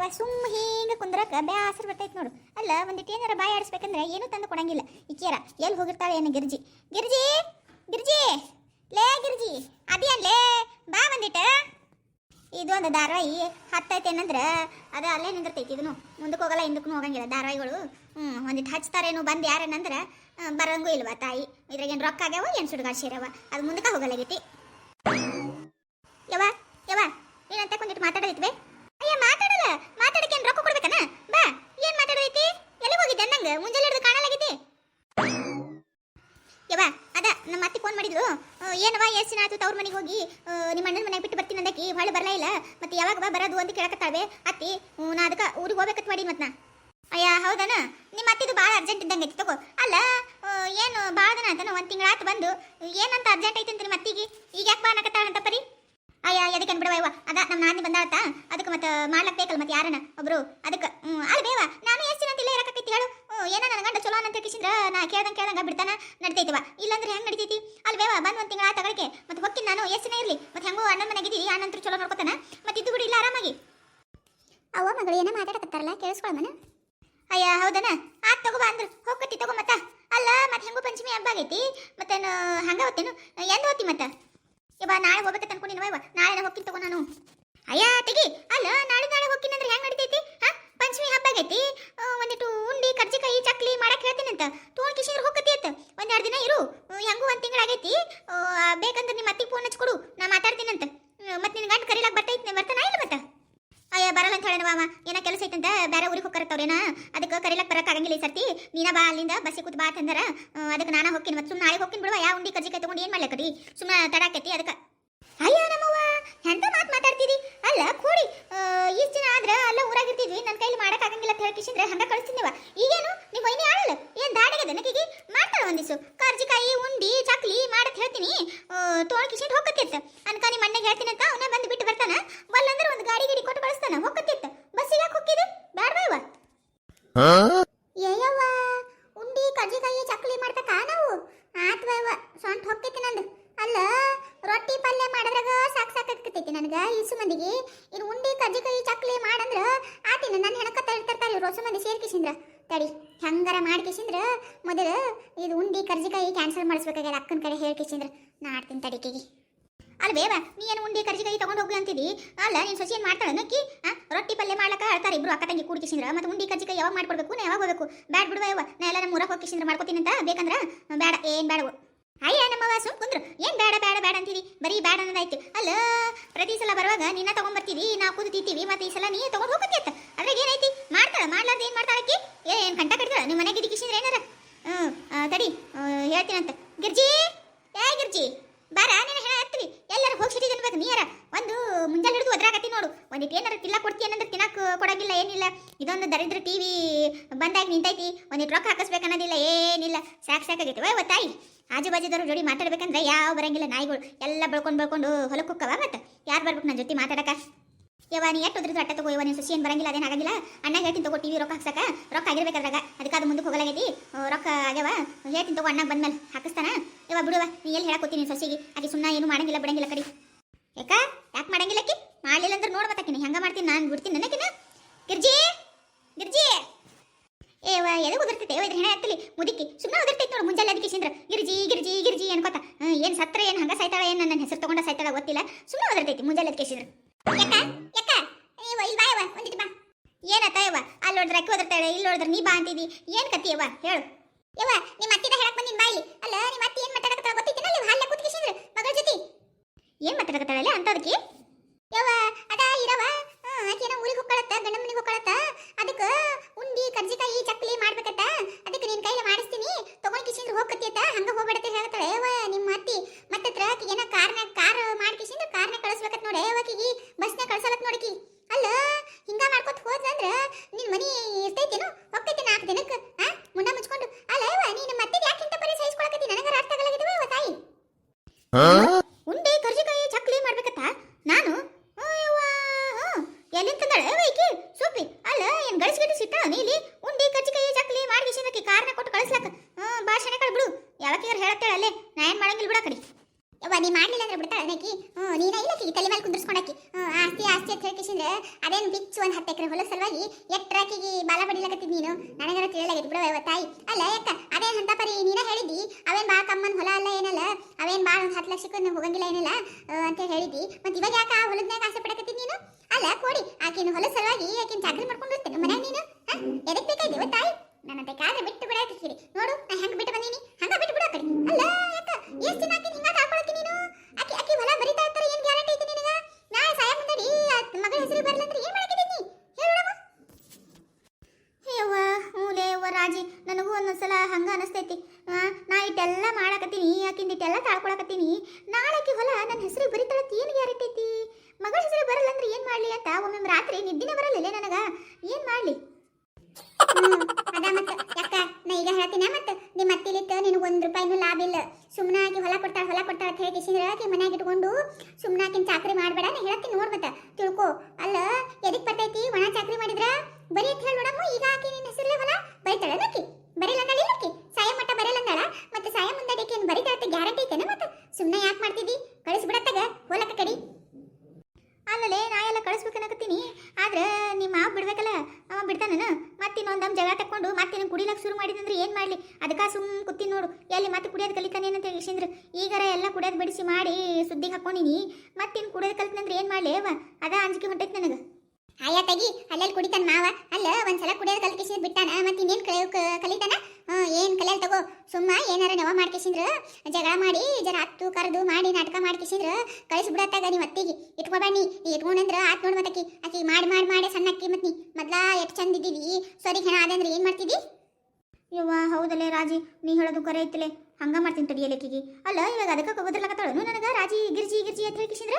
ಯವ್ವ ಸುಮ್ಮ ಹಿಂಗೆ ಕುಂದ್ರಕ ಬ್ಯಾಸರ ಬರ್ತೈತೆ ನೋಡು. ಅಲ್ಲ ಒಂದಿಟ್ಟು ಏನಾರ ಬಾಯಿ ಆಡಿಸ್ಬೇಕಂದ್ರೆ ಏನೂ ತಂದು ಕೊಡಂಗಿಲ್ಲ. ಈಕಿಯರ ಎಲ್ಲಿ ಹೋಗಿರ್ತಾಳೆ ಏನು ಗಿರ್ಜಿ. ಗಿರ್ಜಿ ಗಿರ್ಜಿ, ಲೇ ಗಿರ್ಜಿ ಅದೇನ್ಲೇ ಬಾ ಬಂದಿಟ್ಟ. ಇದೊಂದು ಧಾರಾವಾಹಿ ಹತ್ತೈತೆ ಏನಂದ್ರೆ, ಅದು ಅಲ್ಲೇ ನಿಂದಿರ್ತೈತಿ ಇದನ್ನು. ಮುಂದಕ್ಕೆ ಹೋಗಲ್ಲ, ಹಿಂದಕ್ಕೂ ಹೋಗಂಗಿಲ್ಲ ಧಾರಾವಾಹಿಗಳು. ಹ್ಞೂ ಒಂದಿಟ್ಟು ಹಚ್ತಾರೇನು ಬಂದು ಯಾರೇನಂದ್ರೆ ಬರಂಗೂ ಇಲ್ವಾ ತಾಯಿ? ಇದ್ರಾಗ ಏನು ರೊಕ್ಕ ಆಗ್ಯಾವ, ಏನು ಸುಡುಗಾಡ್ಸಿರವ ಅದು ಮುಂದಕ್ಕೆ ಹೋಗಲಾಗೈತಿ ಯವ ಯವ್ವ, ಏನಂತ ಕೊಂದಿಟ್ಟು ಮಾತಾಡೈತ್ವೆ ಅಯ್ಯ ಮಾತಾಡಲ್ಲ ಮಾತಾಡಕ್ಕೆ ಏನು ರೊಕ್ಕ ಕೊಡ್ಬೇಕನ ಬಾ ಏನು ಮಾತಾಡೈತಿ ಎಲ್ಲಿ ಹೋಗಿದ್ದೆ ನಂಗೆ ಮುಂಜಾನೆ ಹಿಡಿದು ಕಾಣಲಾಗಿದ್ದೆ ಯವ್ವ ಅದ ನಮ್ಮ ಅತ್ತೆ ಫೋನ್ ಮಾಡಿದ್ರು ಏನವ ಎಷ್ಟು ದಿನ ಆಯ್ತು ತವ್ರ ಮನೆಗೆ ಹೋಗಿ? ನಿಮ್ಮ ಅಣ್ಣನ ಮನೆಗೆ ಬಿಟ್ಟು ಬರ್ತೀನಿ ಅಂದಕ್ಕೆ ಹೊಳ್ಳಿ ಬರಲೇ ಇಲ್ಲ. ಮತ್ತೆ ಯಾವಾಗ ಬಾ, ಬರೋದು ಅಂತ ಕೇಳಕತ್ತಾವೆ ಅತ್ತಿ ನಾ ಅದಕ್ಕೆ ಊರಿಗೆ ಹೋಗ್ಬೇಕಂತ ಮಾಡಿ ಮತ್ತೆ ಅಯ್ಯ, ಹೌದನ? ನಿಮ್ಮ ಅತ್ತಿದು ಭಾಳ ಅರ್ಜೆಂಟ್ ಇದ್ದಂಗೆ ಐತಿ ತಗೋ. ಅಲ್ಲ ಏನು ಭಾಳ ದಿನ ಆಯ್ತಾನ, ಒಂದು ತಿಂಗಳಾತು ಬಂದು. ಏನಂತ ಅರ್ಜೆಂಟ್ ಐತಿ ಅಂತ ನಿಮ್ಮ ಅತ್ತಿಗೆ? ಈಗ ಯಾಕೆ ಬಾ ಅನ್ನಕತ್ತಾಳಂತ ಪರಿ? ಅಯ್ಯ, ಎದಕ್ಕೆ ಅನ್ಬಿಡವ ಅದ ನಮ್ಮ ನಾನಿ ಬಂದಾಳತ್ತ ಅದಕ್ಕೆ ಮತ್ತೆ ಮಾಡ್ಲಕ್ ಬೇಕಲ್ಲ ಮತ್ತೆ ಯಾರನ? ಒಬ್ರು, ಅದಕ್ಕೆ ಅಲ್ಲ ಬೇವ, ನಾನು ಎಷ್ಟು ದಿನ ಇಲ್ಲೇ ಇರಕತ್ತೈತಿ ಹೇಳು. ಏನೋ ನನ್ನ ಗಂಡ ಚಲೋ ಅಂತ ಕಿಶಿಂದ್ರ? ನಾ ಕೇಳ್ದಂಗೆ ಕೇಳ್ದಂಗೆ ಬಿಡ್ತಾನ ನಡಿತೈತಿವ. ಇಲ್ಲಂದ್ರೆ ಹೆಂಗೆ ನಡಿತೈತಿ? ಅಲ್ಲಿ ಬೇವ ಬಂದು ಒಂದು ತಿಂಗಳ ತಗೊಳಕ್ಕೆ ಮತ್ತೆ ಹೊಕ್ಕಿನ ನಾನು ದಿನ ಇರಲಿ? ಮತ್ತೆ ಹೆಂಗೋ ಅಣ್ಣನ ಮನೆಗಿದ್ದೀವಿ ಅಣ್ಣಂತ್ರ ಚಲೋ ನೋಡ್ಕೊತಾನ. ಮತ್ತೆ ಇದು ಬಿಡಿ ಇಲ್ಲ ಆರಾಮಾಗಿ. ಅವ್ವ ಮಗಳು ಏನೋ ಮಾತಾಡಕತ್ತಾರಲ್ಲ ಕೇಳಿಸ್ಕೊಳಮನ ಅಯ್ಯ ಹೌದನ? ಆತ್ ತಗೋ ಬಾ ಅಂದ್ರ. ಹೋಗತಿ ತಗೋ ಮತ್ತ. ಅಲ್ಲ ಮತ್ತೆ ಹೆಂಗೋ ಪಂಚಮಿ ಹಬ್ಬ ಆಗೈತಿ. ಮತ್ತೆ ಹಂಗ ಹೋಗ್ತೇನು ಎಂದ ಹೋಗ್ತಿ ಮತ್ತ? ಇವ ನಾಳೆ ಹೋಗ್ಬೇಕಂತ ಅನ್ಕೊಂಡಿನವ ಇವ ನಾಳೆ ಹೋಗ್ತೀನಿ ತಗೋ ನಾನು. ಅಯ್ಯ ತೆಗಿ. ಅಲ್ಲ ನಾಳೆ ನಾಳೆ ಹೋಗ್ತೀನಿ ಅಂದ್ರೆ ಹೆಂಗ್ ನಡಿತೈತಿ? ಹಾ? ಪಂಚಮಿ ಹಬ್ಬ ಆಗೈತಿ ಒಂದಿಟ್ಟು ಉಂಡಿ, ಕರ್ಜಿಕಾಯಿ, ಚಕ್ಲಿ ಮಾಡಕ್ಕೆ ಹೇಳ್ತೀನಂತ. ತೊಗೊಂಡು ಕಿಶಿಂದ್ರ ಹೋಗತಿ ಅಂತ ದಿನ ಇರು. ಹೆಂಗೂ ಒಂದ್ ತಿಂಗಳ ಬೇಕಂದ್ರೆ ನಿಮ್ಮ ಅತ್ತಿಗೆ ಫೋನ್ ಹಚ್ಕೊಡು. ನಾ ಮಾತಾಡ್ತೀನಂತ. ಮತ್ತೆ ನಿನ್ ಗಂಡ ಕರೀಲಾಕ್ ಬರ್ತೈತಿ ಬರ್ತಾನ ಇಲ್ಲ ಮತ್ತೆ? ಅಯ್ಯ, ಬರಲ್ಲ ಅಂತ ಹೇಳೋಣ ಮಾಮ ಏನ ಕೆಲಸ ಐತಂತ ಬೇರೆ ಊರಿಗೆ ಹೋಗ್ಕರತ್ತವ್ರೇನ ಅದಕ್ಕೆ ಕರಿಲಕ್ ಬರಕ್ ಆಗಂಗಿಲ್ಲ ಈ ಸರ್ತಿ. ನೀನ ಬಾ ಅಲ್ಲಿಂದ, ಬಸ್ಸಿಗೆ ಕೂತ್ ಬಾ ಅಂತಂದ್ರೆ. ಅದಕ್ಕೆ ನಾನು ಹೋಗ್ತೀನಿ ಮತ್ತೆ ಸುಮ್ಮನೆ ನಾಳೆ ಹೋಗ್ತೀನಿ ಬಿಡುವ ಯಾವ ಉಂಡಿ ಕೈ ತೊಗೊಂಡು ಏನು ಮಾಡ್ಲಕರಿ ಸುಮ್ಮನೆ ತಡಾಕೈತಿ ಅದಕ್ಕೆ. ಅಯ್ಯ, ನಮ್ಮವ್ವ, ಎಂತ ಮಾತು ಮಾತಾಡ್ತೀರಿ? ಅಲ್ಲ ಕೂಡಿ ಇಷ್ಟು ದಿನ ಆದ್ರೆ ಅಲ್ಲ ಊರಾಗಿರ್ತಿದ್ವಿ ನನ್ನ ಕೈಲಿ ಮಾಡಕ್ ಆಗಂಗಿಲ್ಲ ಅಂತ ಹೇಳ್ಕಿಸಿದ್ರೆ ಹಂಗ ಕಳಿಸ್ತೀನಿ ಈಗೇನು ನಿಮ್ಮ ವೈನಿ ಆಳಲ್ಲ ಏನ್ ದಾಡಿಗದ ನಕಿಗೆ? ಮಾಡ್ತಾಳ ಒಂದಿಸು. ಕರ್ಜಿಕಾಯಿ ಉಂಡಿ ಚಕ್ಲಿ ಮಾಡಕ್ ಹೇಳ್ತೀನಿ. ತೋಳ ಕಿಶಿಂಡ್ ಹೋಗತ್ತಿತ್ತ ಅನ್ಕ ನಿಮ್ಮ ಅಣ್ಣಗೆ ಹೇಳ್ತೀನಿ ಅಂತ ಅವನೇ ಬಂದು ಬಿಟ್ಟು ಬರ್ತಾನ. ಬಲ್ಲಂದ್ರೆ ಒಂದು ಗಾಡಿ ಗಿಡಿ ಕೊಟ್ಟು ಕಳಿಸ್ತಾನ ಹೋಗತ್ತಿತ್ತ ಬಸ್ಸಿಗೆ ಯಾಕೆ ಹೋಗಿದ್ದು ಬ್ಯಾಡ್ವಾ ಯವ್ವ ಉಂಡಿ ಕರ್ಜಿಕಾಯಿ ಚಕ್ಲಿ ಮಾಡ್ತಕ ನಾವು ಆತ್ವವ ಸ್ವಂತ ಹೊಕ್ಕೈತಿ ನಂದು ಅಲ್ಲ ರೊಟ್ಟಿ ಪಲ್ಯ ಮಾಡಿದ್ರಾಗ ಸಾಕ್ ಸಾಕಾಕತೈತಿ ನನಗ ಇಸು ಮಂದಿಗೆ ಇನ್ನು ಉಂಡಿ ಕರ್ಜಿಕಾಯಿ ಚಕ್ಲಿ ಮಾಡಂದ್ರ ಆತಿನ ನನ್ನ ಹೆಣಕ ತರ್ತಾರೆ ಇವ್ರು ಹೊಸ ಮಂದಿ ಸೇರ್ಕಿಸಿಂದ್ರ ತಡಿ ಹೆಂಗಾರ ಮಾಡ್ಕಿಸಿಂದ್ರ ಮೊದಲು ಇದು ಉಂಡಿ, ಕರ್ಜಿಕಾಯಿ ಕ್ಯಾನ್ಸಲ್ ಮಾಡಿಸ್ಬೇಕಾಗ್ಯದ ಅಕ್ಕನ ಕಡೆ ಹೇಳ್ಕಿಸಿಂದ್ರ ನಾ ಆಡ್ತೀನಿ ತಡಿಕೆಗೆ ಅಲ್ಲ ಬೇವ, ನೀ ಏನು ಉಂಡಿ, ಕರ್ಜಿಕಾಯಿ ತೊಗೊಂಡು ಹೋಗ್ಲಿ ಅಂತಿದಿ? ಅಲ್ಲ, ನೀನು ಸೊಸಿ ಏನು ಮಾಡ್ತಾಳೆ? ನಕ್ಕಿ ರೊಟ್ಟಿ ಪಲ್ಯ ಮಾಡ್ಲಕ್ಕ ಹೇಳ್ತಾರೆ ಇಬ್ರು ಅಕ್ಕ ತಂಗಿ ಕೂಡ್ಕಿಸಿಂದ್ರ ಮತ್ತೆ ಉಂಡಿ, ಕರ್ಜಿಕಾಯಿ ಯಾವಾಗ ಮಾಡ್ಕೊಡ್ಬೇಕು, ನಾ ಯಾವಾಗ ಹೋಗಬೇಕು? ಬ್ಯಾಡ್ ಬಿಡುವ ಯಾವ ನಾ ಎಲ್ಲ ನಮ್ಮ ಊರಾಗ ಹೋಗ್ಕಿಸಿಂದ್ರ ಮಾಡ್ಕೊತೀನಿ ಅಂತ? ಬೇಕಂದ್ರ, ಬೇಡ, ಏನ್ ಬೇಡವು ಅಯ್ಯ ನಮ್ಮವ್ವ ಸುಮ್ ಕುಂದ್ರು. ಏನ್ ಬೇಡ ಬೇಡ ಬೇಡ ಅಂತೀರಿ? ಬರೀ ಬೇಡ ಅನ್ನೋದಾಯ್ತು. ಅಲ್ಲ, ಪ್ರತಿ ಸಲ ಬರುವಾಗ ನಿನ್ನ ತಗೊಂಡ್ಬರ್ತೀವಿ ನಾವು ಕೂದು ತಿಂತೀವಿ ಮತ್ತೆ ಈ ಸಲ ನೀ ತಗೊಂಡು ಅಂತ. ಅದ್ರಾಗ ಏನೈತಿ ಮಾಡ್ತಾಳ, ಮಾಡ್ಲಾರ್ದ ಏನ್ ಮಾಡ್ತಾಳಕ್ಕಿ ಏನ್ ಕಂಟ ಕಟ್ತಾಳ ನಿಮ್ಮ ಮನೆಗೆ ಇದಕ್ಕೆ ಏನಾರ? ಹ್ಞೂ ತಡಿ ಹೇಳ್ತೀನಂತ. ಗಿರ್ಜಿ! ಏ ಗಿರ್ಜಿ! ಬಾರ, ನಿನ್ನ ಹೆಣ ಎಲ್ಲರೂ ಹೋಗಿ ಸಿಟಿ ಅನ್ಬೇಕು ನೀರ ಒಂದು ಮುಂಜಾನೆ ಹಿಡಿದು ಒದ್ರಾಗತ್ತಿ ನೋಡು. ಒಂದಿಟ್ಟು ಏನಾರ ತಿಲ್ಲ ಕೊಡ್ತಿ ಅನ್ನಂದ್ರೆ ತಿನ್ನಕ್ ಕೊಡಂಗಿಲ್ಲ, ಏನಿಲ್ಲ. ಇದೊಂದು ದರಿದ್ರ ಟಿವಿ ಬಂದಾಗಿ ನಿಂತೈತಿ. ಒಂದಿಟ್ಟು ರೊಕ್ಕ ಹಾಕಿಸ್ಬೇಕು ಅನ್ನೋದಿಲ್ಲ, ಏನಿಲ್ಲ. ಸಾಕು ಸಾಕಾಗೈತೆ ವೈ ತಾಯಿ. ಆಜು ಜೋಡಿ ಮಾತಾಡ್ಬೇಕಂದ್ರೆ ಯಾವ ಬರಂಗಿಲ್ಲ. ನಾಯಿಗಳು ಎಲ್ಲ ಬಳ್ಕೊಂಡು ಬಳ್ಕೊಂಡು ಹೊಲಕ್ಕೆ ಹೋಕ್ಕವ ಮತ್ತೆ? ಯಾರು ಬರ್ಬೇಕು ನನ್ನ ಜೊತೆ ಮಾತಾಡಕ? ಯವ್ವ, ನೀ ಎಷ್ಟು ಉದ್ರದ್ದು ಅಟ್ಟ ತಗೋ ನೀನು ಸುಸಿ ಏನು ಬರಂಗಿಲ್ಲ, ಅದೇನು ಆಗಂಗಿಲ್ಲ? ಅಣ್ಣ ಹೇಳ್ತೀನಿ ತಗೋ ಟಿವಿ ರೊಕ್ಕ ಹಾಕ್ಸಕ, ರೊಕ್ಕ ಆಗಿರ್ಬೇಕಾದ್ರಾಗ ಅದಕ್ಕೆ ಅದು ಮುಂದಕ್ಕೆ ಹೋಗಲಾಗೈತಿ. ರೊಕ್ಕ ಆಗ್ಯಾವ? ಹೇಳ್ತೀನಿ ತಗೋ ಅಣ್ಣ ಬಂದ್ಮೇಲೆ ಹಾಕಿಸ್ತಾನ. ಯವ್ವ ಬಿಡುವ ನೀ ಎಲ್ಲಿ ಹೇಳಕೋತೀನಿ ಸೊಸಿಗೆ? ಆಕೆ ಸುಮ್ಮನೆ ಏನು ಮಾಡಂಗಿಲ್ಲ, ಬಿಡಂಗಿಲ್ಲ ಕಡಿ. ಯಾಕ ಯಾಕೆ ಮಾಡಂಗಿಲ್ಲ ಅಕಿ ಮಾಡಲಿಲ್ಲ ಅಂದ್ರೆ ನೋಡ್ಬತ್ತಾಕಿನಿ ಹೆಂಗ ಮಾಡ್ತೀನಿ, ನಾನು ಬಿಡ್ತೀನಿ ನನಕಿನ ಗಿರ್ಜಿ ಗಿರ್ಜಿ. ಏವ ಎದೆ ಉದಿರ್ತೈತೆ? ಇದ್ರ ಹೆಣ ಎತ್ತಲಿ ಮುದುಕಿ ಸುಮ್ಮನೆ ಉದಿರ್ತೈತೆ ನೋಡು, ಮುಂಜಾನೆ ಅದಕ್ಕೆ ಸಿಂದ್ರ ಗಿರ್ಜಿ ಗಿರ್ಜಿ ಗಿರ್ಜಿ ಅನ್ಕೋತ. ಏನು ಸತ್ರ, ಏನು ಹಂಗ ಸಾಯ್ತಾಳ, ಏನು ನನ್ನ ಹೆಸರು ತಗೊಂಡ ಸಾಯ್ತಾಳ ಗೊತ್ತಿಲ್ಲ. ಸುಮ್ಮನೆ ಉದರ್ತೈತಿ, ಮುಂಜಾನೆ ಅದಕ್ಕೆ ಸಿಂದ್ರ ಏನತ್ತ ಯವ್ವ ಅಲ್ಲಿ ನೋಡಿದ್ರೆ ಅಕ್ಕಿ ಇಲ್ಲಿ ನೋಡಿದ್ರೆ ನೀ ಬಾ ಅಂತಿದಿ ಏನು ಕತ್ತಿ ಯವ್ವ ಹೇಳು. ಯವ್ವ, ನಿಮ್ಮ ಅತ್ತಿದ ಹೇಳಕ್ ಬಂದಿನ ಬಾಯಿ ಅಲ್ಲ, ನಿಮ್ಮ ಅತ್ತಿ ಏನು ಮಾತಾಡಕತ್ತಾಳ ನೀವು ಅಲ್ಲಿ ಹಾಲ್ಯ ಕೂತ್ಕಿಸಿದ್ರು ಮಗಳ ಜೊತೆ. ಏನು ಮಾತಾಡಕತ್ತಾಳಲ್ಲ ಅಂತದಕ್ಕೆ ಯವ್ವ ಅದ ಇರವ ಆಕೆನ ಊರಿಗೆ ಹೋಗ್ಕೊಳತ್ತ ಗಂಡ ಮನೆಗೆ ಹೋಗ್ಕೊಳತ್ತ ಅದಕ್ಕೆ ಉಂಡಿ ಕರ್ಜಿಕಾಯಿ ಚಕ್ಲಿ ಮಾಡ್ಬೇಕತ್ತ ಅದಕ್ಕೆ ನಿನ್ ಕೈಲಿ ಮಾಡಿಸ್ತೀನಿ ತಗೊಂಡ್ ಕಿಸಿಂದ್ರ ಹೋಗತ್ತಿತ್ತ ಹಂಗ ಹೋಗ್ಬೇಡತ್ತೆ ಹೇಳ್ತಾಳೆ ಯವ್ವ ನಿಮ್ಮ ಅತ್ತಿ ಮತ್ತತ್ರ ಆಕಿಗೇನ ಕಾರ್ನ ಕಾರ್ ಮಾಡ್ಕಿಸಿಂದ್ರ ಕಾರ್ನ ಕಳಿಸ್ಬೇಕತ್ ನೋಡಿ ಆಕಿಗೆ ಬಸ್ನ ಕಳ್ಸಲತ್ ನೋಡಕಿ ಅಲ್ಲ ಹಿಂಗ ಮಾಡ್ಕೊತ ಹೋದ್ರಂದ್ರ ನಿನ್ ಮನಿ ಇರ್ತೈತೇನು ಹೋಗ್ತೈತಿ ನಾಲ್ಕು ದಿನಕ್ಕೆ ಆ ಮುಂಡ ಮುಚ್ಕೊಂಡು ಅಲ್ಲ ಯವ್ವ ನೀನು ಮತ್ತೆ ಯಾಕೆ ಇಂತ ಪರಿ ಸಹಿಸ್ಕೊಳಕತ್ತಿ ನನಗರ ಅರ್ಥ ಆಗಲಾಗಿದವ ಯವ್ವ ತಾಯಿ ಉಂಡೆ ಕರ್ಜಿಕಾಯಿ ಚಕ್ಲಿ ಮಾಡ್ಬೇಕತ್ತ ನಾನು ಅಯ್ಯವ್ವ ಒಂದ್ ಹತ್ತು ಎಕರೆ ಹೊಲ ಸಲುವಾಗಿ ಎಟ್ರಾಕಿಗೆ ಬಾಲ ಬಡಿಲಕತ್ತಿದ್ ನೀನು ನನಗರ ತಿಳಿಲಾಗೈತಿ ಬಿಡವ ತಾಯಿ ಅಲ್ಲ ಯಾಕ ಅದೇ ಅಂತ ಪರಿ ನೀನ ಹೇಳಿದ್ದಿ ಅವೇನ್ ಬಾ ಕಮ್ಮನ್ ಹೊಲ ಅಲ್ಲ ಏನಲ್ಲ ಅವೇನ್ ಬಾ ಒಂದ್ ಹತ್ತು ಲಕ್ಷಕ್ಕೆ ನೀವು ಹೋಗಂಗಿಲ್ಲ ಏನಿಲ್ಲ ಆ, ಅಂತ ಹೇಳಿದ್ದಿ ಮತ್ತೆ ಇವಾಗ ಯಾಕ ಆ ಹೊಲದ್ನಾಗ ಆಸೆ ಪಡಕತ್ತಿದ್ ನೀನು ಅಲ್ಲ ಕೊಡಿ ಆಕಿನ ಹೊಲ ಸಲುವಾಗಿ ಆಕಿನ ಚಾಕರಿ ಮಾಡ್ಕೊಂಡಿರ್ತೇನೆ ಮನ್ಯಾಗ ನೀನು ಹ? ಎದಕ್ ಬೇಕಾಯ್ತು ತಾಯಿ ನನ್ನ ಬೇಕಾದ್ರೆ ಬಿಟ್ಟು ಬಿಡಾಕಿರಿ ನೋಡು ನಾ ಹೆಂಗ್ ಬಿಟ್ಟು ಬಂದೀನಿ ಹಂಗ ಬಿಟ್ಟು ಬಿಡ ಕಡೆ ಅಲ್ಲ ಯಾಕ ಎಷ್ಟ್ ದಿನ ಆಕಿ ಹಿಂಗ ಹಾಕೊಳತಿ ನೀನು ಆಕಿ ಆಕಿ ಹೊಲ ಬರಿತಾ ಇರ್ತಾರೆ ಏನ್ ಗ್ಯಾರಂಟಿ ಐತಿ ನಿನಗ ನಾ ಸಾಯ ಮುಂದಡಿ ಮಗಳ ಹೆಸರು ಬರ್ಲಂದ್ರೆ ಏನ್ ಮಾಡಕಿದ್ದೀನಿ ಹೇಳಮ್ಮ ಯವ್ವ ಹ್ಞೂಲೇ ಯವ್ವ ರಾಜಿ ನನಗೂ ಒಂದೊಂದ್ಸಲ ಹಂಗ ಅನಿಸ್ತೈತಿ ಆ, ನಾ ಇಟ್ಟೆಲ್ಲ ಮಾಡಾಕತ್ತೀನಿ ಆಕಿಂದ ಇಟ್ಟೆಲ್ಲ ತಾಳ್ಕೊಳಕತ್ತೀನಿ ನಾಳಕಿ ಹೊಲ ನನ್ನ ಹೆಸರು ಬರಿತಾಳತ್ ಏನು ಗ್ಯಾರಂಟಿ ಐತಿ ಮಗಳ ಹೆಸರು ಬರಲ್ಲ ಅಂದ್ರೆ ಏನ್ ಮಾಡ್ಲಿ ಅಂತ ಒಮ್ಮೊಮ್ಮೆ ರಾತ್ರಿ ನಿದ್ದಿನೇ ಬರಲ್ಲ ನನಗ ಏನ್ ಮಾಡ್ಲಿ ಅದ ಮತ್ತ ಯಾಕ ನಾ ಈಗ ಹೇಳ್ತೀನಿ ಮತ್ತ ನಿಮ್ಮ ಅತ್ತಿಲಿತ್ತ ನಿನಗೆ ಒಂದ್ ರೂಪಾಯಿನೂ ಲಾಭ ಇಲ್ಲ ಸುಮ್ಮನಾಗಿ ಹೊಲ ಕೊಡ್ತಾಳ ಹೊಲ ಕೊಡ್ತಾಳ ಅಂತ ಹೇಳಿ ಕಿಸಿದ್ರ, ಆಕಿ ಮನ್ಯಾಗ ಇಟ್ಕೊಂಡು ಸುಮ್ಮನಾಕಿನ ಚಾಕ್ರಿ ಮಾಡ್ಬೇಡ ನಾ ಹೇಳ್ತೀನಿ ನೋಡ್ ಮತ್ತ. ತಿಳ್ಕೊ ಅಲ್ಲ ಎದಕ್ ಬರ್ತೈತಿ ಒಣ ಚಾಕ್ರಿ ಮಾಡಿದ್ರ ಬರೀ ಅಂತ ಹೇಳಿ ನೋಡಮ್ಮ ಈಗ ಆಕಿ ನಿನ್ನ ಹೆಸರಲ್ಲೇ ಹೊಲ ಬರಿತಾಳ ಆಕಿ ಬರಿಲ್ಲ ಅಂದಾಳ ಇಲ್ಲ ಆಕಿ ಸಾಯ ಮಟ್ಟ ಬರಲ್ಲ ಅಂದಾಳ ಮತ್ತೆ ಸಾಯ ಮುಂದಡಿಕೆ ಏನು ಬರಿತಾಳ ಗ್ಯಾರಂಟಿ ಐತೆನ ಮತ್ತ ಸುಮ್ಮನೆ ಯಾಕೆ ಮಾಡ್ತಿದ್ದಿ ಕಳಿಸ್ಬಿಡತ್ತಾಗ ಹೊಲಕ್ಕ ಕಡಿ ಅಲ್ಲಲೇ ನಾ ಎಲ್ಲ ಕಳಿಸ್ಬೇಕನ್ನಕತ್ತೀನಿ ಆದ್ರೆ ನಿಮ್ಮ ಮಾವ ಬಿಡ್ಬೇಕಲ್ಲ ಅವ ಬಿಡ್ತಾನ ಮತ್ತೆ ಇನ್ನೊಂದಮ್ ಜಗಳ ತಕೊಂಡು ಮತ್ತೆ ನೀನು ಕುಡಿಲಕ್ಕೆ ಶುರು ಮಾಡಿದಂದ್ರೆ ಏನು ಮಾಡಲಿ ಅದಕ್ಕೆ ಸುಮ್ ಕೂತೀನಿ ನೋಡು ಎಲ್ಲಿ ಮತ್ತೆ ಕುಡಿಯೋದು ಕಲಿತಾನೆ ಅಂತ ಹೇಳಿಸಿಂದ್ರೆ ಈಗಾರ ಎಲ್ಲ ಕುಡಿಯೋದು ಬಿಡಿಸಿ ಮಾಡಿ ಸುದ್ದಿಗೆ ಹಾಕೊಂಡಿನಿ ಮತ್ತೆ ಇನ್ನು ಕುಡಿಯೋದು ಕಲ್ತಂದ್ರೆ ಏನು ಮಾಡಲಿ ಅವ ಅದ ಅಂಜಿಕೆ ಹೊಂಟೈತಿ ನನಗೆ. ಆಯಾ ತಗಿ ಅಲ್ಲೆಲ್ಲಿ ಕುಡಿತಾನ ಮಾವ, ಅಲ್ಲ ಒಂದ್ಸಲ ಕುಡಿಯೋದು ಕಲ್ಕಿಸಿದ್ ಬಿಟ್ಟಾನ, ಮತ್ತೆ ಇನ್ನೇನು ಕಲಿತಾನ? ಏನು ಕಲಿಯಲ್ ತಗೋ, ಸುಮ್ಮ ಏನಾರ ನವ ಮಾಡ್ಕಿಸಿದ್ರ, ಜಗಳ ಮಾಡಿ ಜರ ಹತ್ತು ಕರೆದು ಮಾಡಿ ನಾಟಕ ಮಾಡ್ಕಿಸಿದ್ರ, ಕಳಿಸ್ಬಿಡತ್ತಾಗ ನೀವು ಅತ್ತಿಗೆ. ಇಟ್ಕೊಬೇಡಿ ಇಟ್ಕೊಂಡಂದ್ರ ಆತ್ ನೋಡ್ ಮತ್ತಕ್ಕಿ ಆಕಿ ಮಾಡಿ ಮಾಡಿ ಮಾಡಿ ಸಣ್ಣ ಅಕ್ಕಿ ಮತ್ ನೀ, ಮೊದ್ಲ ಎಷ್ಟು ಚಂದ ಇದ್ದೀವಿ, ಸರಿ ಹೆಣ ಅದಂದ್ರೆ ಏನು ಮಾಡ್ತಿದ್ದಿ? ಯವ್ವ ಹೌದಲ್ಲೇ ರಾಜಿ, ನೀ ಹೇಳೋದು ಕರೆ ಐತಲೆ, ಹಂಗ ಮಾಡ್ತೀನಿ ತಡಿಯಲೇಕಿಗೆ ಅಲ್ಲ ಇವಾಗ ಅದಕ್ಕೆ ಒದರ್ಲಕತ್ತಾಳು ನನಗೆ, ರಾಜಿ ಗಿರ್ಜಿ ಗಿರ್ಜಿ ಅಂತ ಹೇಳ್ಕಿಸಿದ್ರ?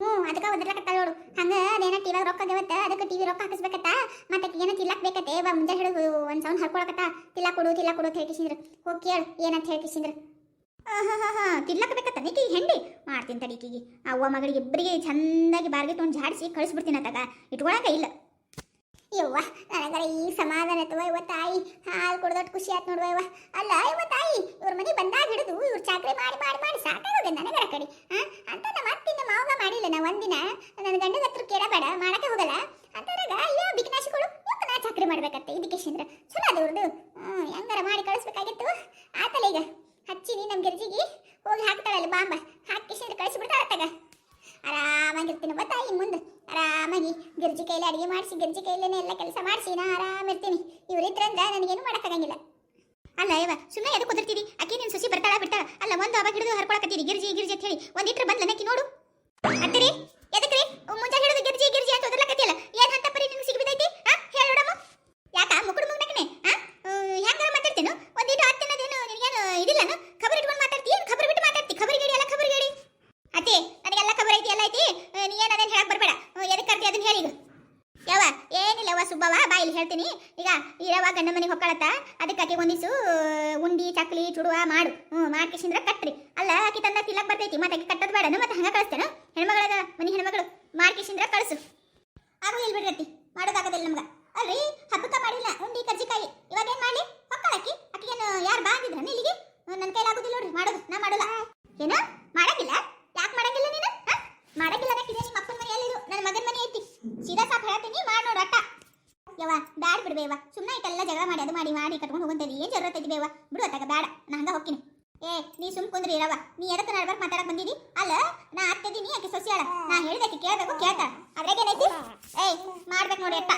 ಹ್ಞೂ ಅದಕ್ಕೆ ಒದರ್ಲಕತ್ತಾಳ ನೋಡು. ಹಂಗೆ ಅದೇನ ಟಿವಿ ರೊಕ್ಕ ಆಗವತ್ತ ಅದಕ್ಕೆ ಟಿವಿ ರೊಕ್ಕ ಹಾಕಿಸ್ಬೇಕತ್ತ. ಮತ್ತೆ ಏನೋ ತಿಲ್ಲಕ್ ಬೇಕತ್ತೆ. ಬಾ ಮುಂಜಾ ಹೇಳು ಒಂದು ಸೌಂಡ್ ಹರ್ಕೊಳಕತ್ತ. ತಿಲ್ಲ ಕೊಡು ತಿಲ್ಲ ಕೊಡು ಅಂತ ಹೇಳ್ಕಿಸಿದ್ರ ಹೋಗಿ ಕೇಳು, ಏನಂತ ಹೇಳ್ಕಿಸಿದ್ರ ತಿಲ್ಲಕ್ ಬೇಕತ್ತ ನೀಕಿ ಹೆಂಡಿ? ಮಾಡ್ತೀನಿ ತಡೀಕಿಗೆ ಅವ್ವ ಮಗಳಿಗೆ ಇಬ್ಬರಿಗೆ ಚಂದಾಗಿ ಬಾರ್ಗೆ ತೊಗೊಂಡು ಜಾಡಿಸಿ ಕಳಿಸ್ಬಿಡ್ತೀನಿ ಅತ್ತಾಗ. ಇಟ್ಕೊಳಕ ಇಲ್ಲ. ಯವ್ವ, ನನಗರ ಈ ಸಮಾಧಾನ ಇವ ತಾಯಿ. ಹಾಲು ಕುಡ್ದಟ್ಟು ಖುಷಿ ಆಯ್ತು ನೋಡುವ ಇವ ಅಲ್ಲ ಇವ ತಾಯಿ, ಇವ್ರ ಮನೆ ಬಂದಾಗ ಹಿಡಿದು ಇವ್ರ ಚಾಕ್ರಿ ಮಾಡಿ ಮಾಡಿ ಮಾಡಿ ಸಾಕಾಗೋದೆ ನನಗರ ಕಡೆ. ಅಂತ ನಮ್ಮ ಅತ್ತಿನ ಮಾವ ಮಾಡಿಲ್ಲ ನಾ ಒಂದಿನ. ನನ್ನ ಗಂಡನ ಹತ್ರ ಕೇಳಬೇಡ, ಮಾಡಕ್ಕೆ ಹೋಗಲ್ಲ. ಅಂತರಾಗ ಅಯ್ಯೋ, ಬಿಗ್ನಾಶಿಗಳು ಇವತ್ತು ನಾ ಚಾಕ್ರಿ ಮಾಡ್ಬೇಕತ್ತೆ ಇದಕ್ಕೆ ಶೇಂದ್ರ? ಚಲೋ ಅದು ಇವ್ರದ್ದು ಹೆಂಗಾರ ಮಾಡಿ ಕಳಿಸ್ಬೇಕಾಗಿತ್ತು. ಆತಲ್ಲ ಈಗ, ಹಚ್ಚಿನಿ ನಮ್ಮ ಗಿರ್ಜಿಗೆ. ಹೋಗಿ ಹಾಕ್ತಾಳಲ್ಲ ಬಾಂಬ. ಹಾಕಿ ಶೇಂದ್ರ ಕಳಿಸ್ಬಿಡ್ತಾಳ ಅತ್ತಾಗ. ಆರಾಮಾಗಿರ್ತೀನಿ ತಾಯಿ ಮುಂದೆ. ಆರಾಮಾಗಿ ಗಿರ್ಜಿ ಕೈಲಿ ಅಡಿಗೆ ಮಾಡಿಸಿ, ಗಿರ್ಜಿ ಕೈಲೇನೆ ಎಲ್ಲ ಕೆಲಸ ಮಾಡಿಸಿ, ನಾ ಆರಾಮಿರ್ತೀನಿ ಇವ್ರಿದ್ರಂದ ನನಗೇನು ಮಾಡೋಕ್ಕಾಗಂಗಿಲ್ಲ ಅಲ್ಲ ಇವ ಸುಮ್ಮನೆ ಎದಕ್ಕೆ ಕುದಿರ್ತೀವಿ ಅಕ್ಕಿ ನಿನ್ ಸೊಸಿ ಬರ್ತಾಳ ಬಿಡ್ತಾಳ. ಅಲ್ಲ ಒಂದು ಅವಾಗ ಹಿಡಿದು ಹರ್ಕೊಳಕತ್ತೀರಿ ಗಿರ್ಜಿ ಗಿರ್ಜಿ ಅಂತ ಹೇಳಿ. ಒಂದಿಟ್ರೆ ಬಂದ್ಲ ನಕ್ಕಿ ನೋಡು. ಅತ್ತಿರಿ, ಎದಕ್ರಿ? ಮುಂಜಾನೆ ಹಿಡಿದು ಗಿರ್ಜಿ ಗಿರ್ಜಿ ಅಂತ ಒದರ್ಲಕತ್ತಿಯಲ್ಲ. ಏನ್ ಹಂತ ಪರಿ ನಿಮ್ಗೆ ಸಿಗ್ಬಿದೈತಿ ಆ ಹೇಳಿ ನೋಡಮ್ಮ ಯಾಕ ಮುಕ್ಕುಡು ಮುಗ್ನಕ್ಕನೆ ಆ ಹೆಂಗಾರ ಮಾತಾಡ್ತೇನು ಒಂದಿಟ್ಟು ಹತ್ತಿನದೇನು ನಿನಗೇನು ಇದಿಲ್ಲನು ಖಬರ್ ಇಟ್ಕೊಂಡು ಮಾತಾಡ್ತಿ ಏನು ಖಬರ್ ಬಿಟ್ಟು ಮಾತಾಡ್ತಿ ಖಬರ್ ಗೇಡಿ ಎಲ್ಲ ಖಬರ್ ಗೇಡಿ ಅತಿ ನನಗೆಲ್ಲ ಖಬರ್ ಐತಿ ಎಲ್ಲ ಐತಿ ಆ, ನೀ ಏನು ಅದೇನು ಹೇಳಕ್ ಬರಬೇಡ ಎದಕ್ಕೆ ಕರ್ತಿ ಅದನ್ನ ಹೇಳಿ ಈಗ ಯಾವ ಏನಿಲ್ಲ ಅವ್ವ ಸುಬ್ಬವ ಬಾ ಇಲ್ಲಿ ಹೇಳ್ತೀನಿ. ಈಗ ಇರವ ಗಂಡ ಮನೆಗೆ ಹೊಕ್ಕಳತ್ತ. ಅದಕ್ಕೆ ಆಕೆ ಒಂದಿಸು ಉಂಡಿ, ಚಕ್ಲಿ, ಚುಡುವ ಮಾಡು. ಹ್ಞೂ ಮಾಡ್ಕೇಶಿಂದ್ರ ಕಟ್ರಿ. ಅಲ್ಲ ಹಾಕಿ ತಂದ ತಿಲ್ಲಕ್ ಬರ್ತೈತಿ. ಮತ್ತೆ ಆಕೆ ಕಟ್ಟದ್ ಬೇಡ ಮತ್ತೆ ಹಂಗ ಕಳಿಸ್ತೇನೆ? ಹೆಣ್ಮಗಳದ ಮನೆ ಹೆಣ್ಮಗಳು. ಮಾಡ್ಕಿಸಿಂದ್ರ ಕಳಿಸು. ಆಗು ಇಲ್ಲಿ ಬಿಡ್ರತಿ ಮಾಡೋದಾಗದಿಲ್ಲ ನಮ್ಗ. ಅಲ್ರಿ, ಹಬ್ಬಕ್ಕ ಮಾಡಿಲ್ಲ, ಉಂಡಿ, ಕರ್ಜಿಕಾಯಿ. ಇವಾಗ ಏನ್ ಮಾಡಿ ಹೊಕ್ಕಳಕ್ಕಿ ಆಕಿಗೇನು ಯಾರು ಬಾಂದಿದ್ರ ಇಲ್ಲಿಗೆ? ನನ್ನ ಕೈಲಾಗುದಿಲ್ಲ ನೋಡ್ರಿ, ಮಾಡೋದು. ನಾ ಮಾಡೋಲ್ಲ. ಏನು? ಮಾಡಂಗಿಲ್ಲ? ಯಾಕೆ ಮಾಡಂಗಿಲ್ಲ ನೀನು? ಅನ್ನಕ್ಕಿದೆ ನಿಮ್ಮ ಅಪ್ಪನ ಇದು ನನ್ನ ಮಗನ ಮನೆ ಐತಿ. ಸೀದಾ ಸಾಪ್ ಹೇಳ್ತೀನಿ, ಮಾಡಿ ನೋಡು ಅಟ್ಟ. ಯವ್ವ, ಬ್ಯಾಡ್ ಬಿಡ್ಬೇವ ಸುಮ್ಮನೆ ಇಟ್ಟೆಲ್ಲ ಜಗಳ ಮಾಡಿ, ಅದು ಮಾಡಿ ಮಾಡಿ ಕಟ್ಕೊಂಡು ಹೋಗಂತೇಳಿ ಏನು ಜರೂರತ್ ಐತಿ ಬೇವ ಬಿಡು ಅತ್ತಾಗ, ಬ್ಯಾಡ. ನಾ ಹಂಗ ಹೋಗ್ತೀನಿ. ಏ, ನೀ ಸುಮ್ ಕುಂದ್ರಿ ಇರವ ನೀ ಎದಕ್ಕೆ ನಡ್ಬಾರ್ದು ಮಾತಾಡಕ್ ಬಂದಿದಿ? ಅಲ್ಲ, ನಾ ಅತ್ತಿದ್ದೀನಿ ಆಕೆ ಸೊಸಿಯಾಳ ನಾ ಹೇಳಿದಕ್ಕೆ ಕೇಳಬೇಕು, ಕೇಳ್ತ. ಅದ್ರಾಗ ಏನೈತಿ ಏ ಮಾಡ್ಬೇಕು ನೋಡಿ ಅಟ್ಟ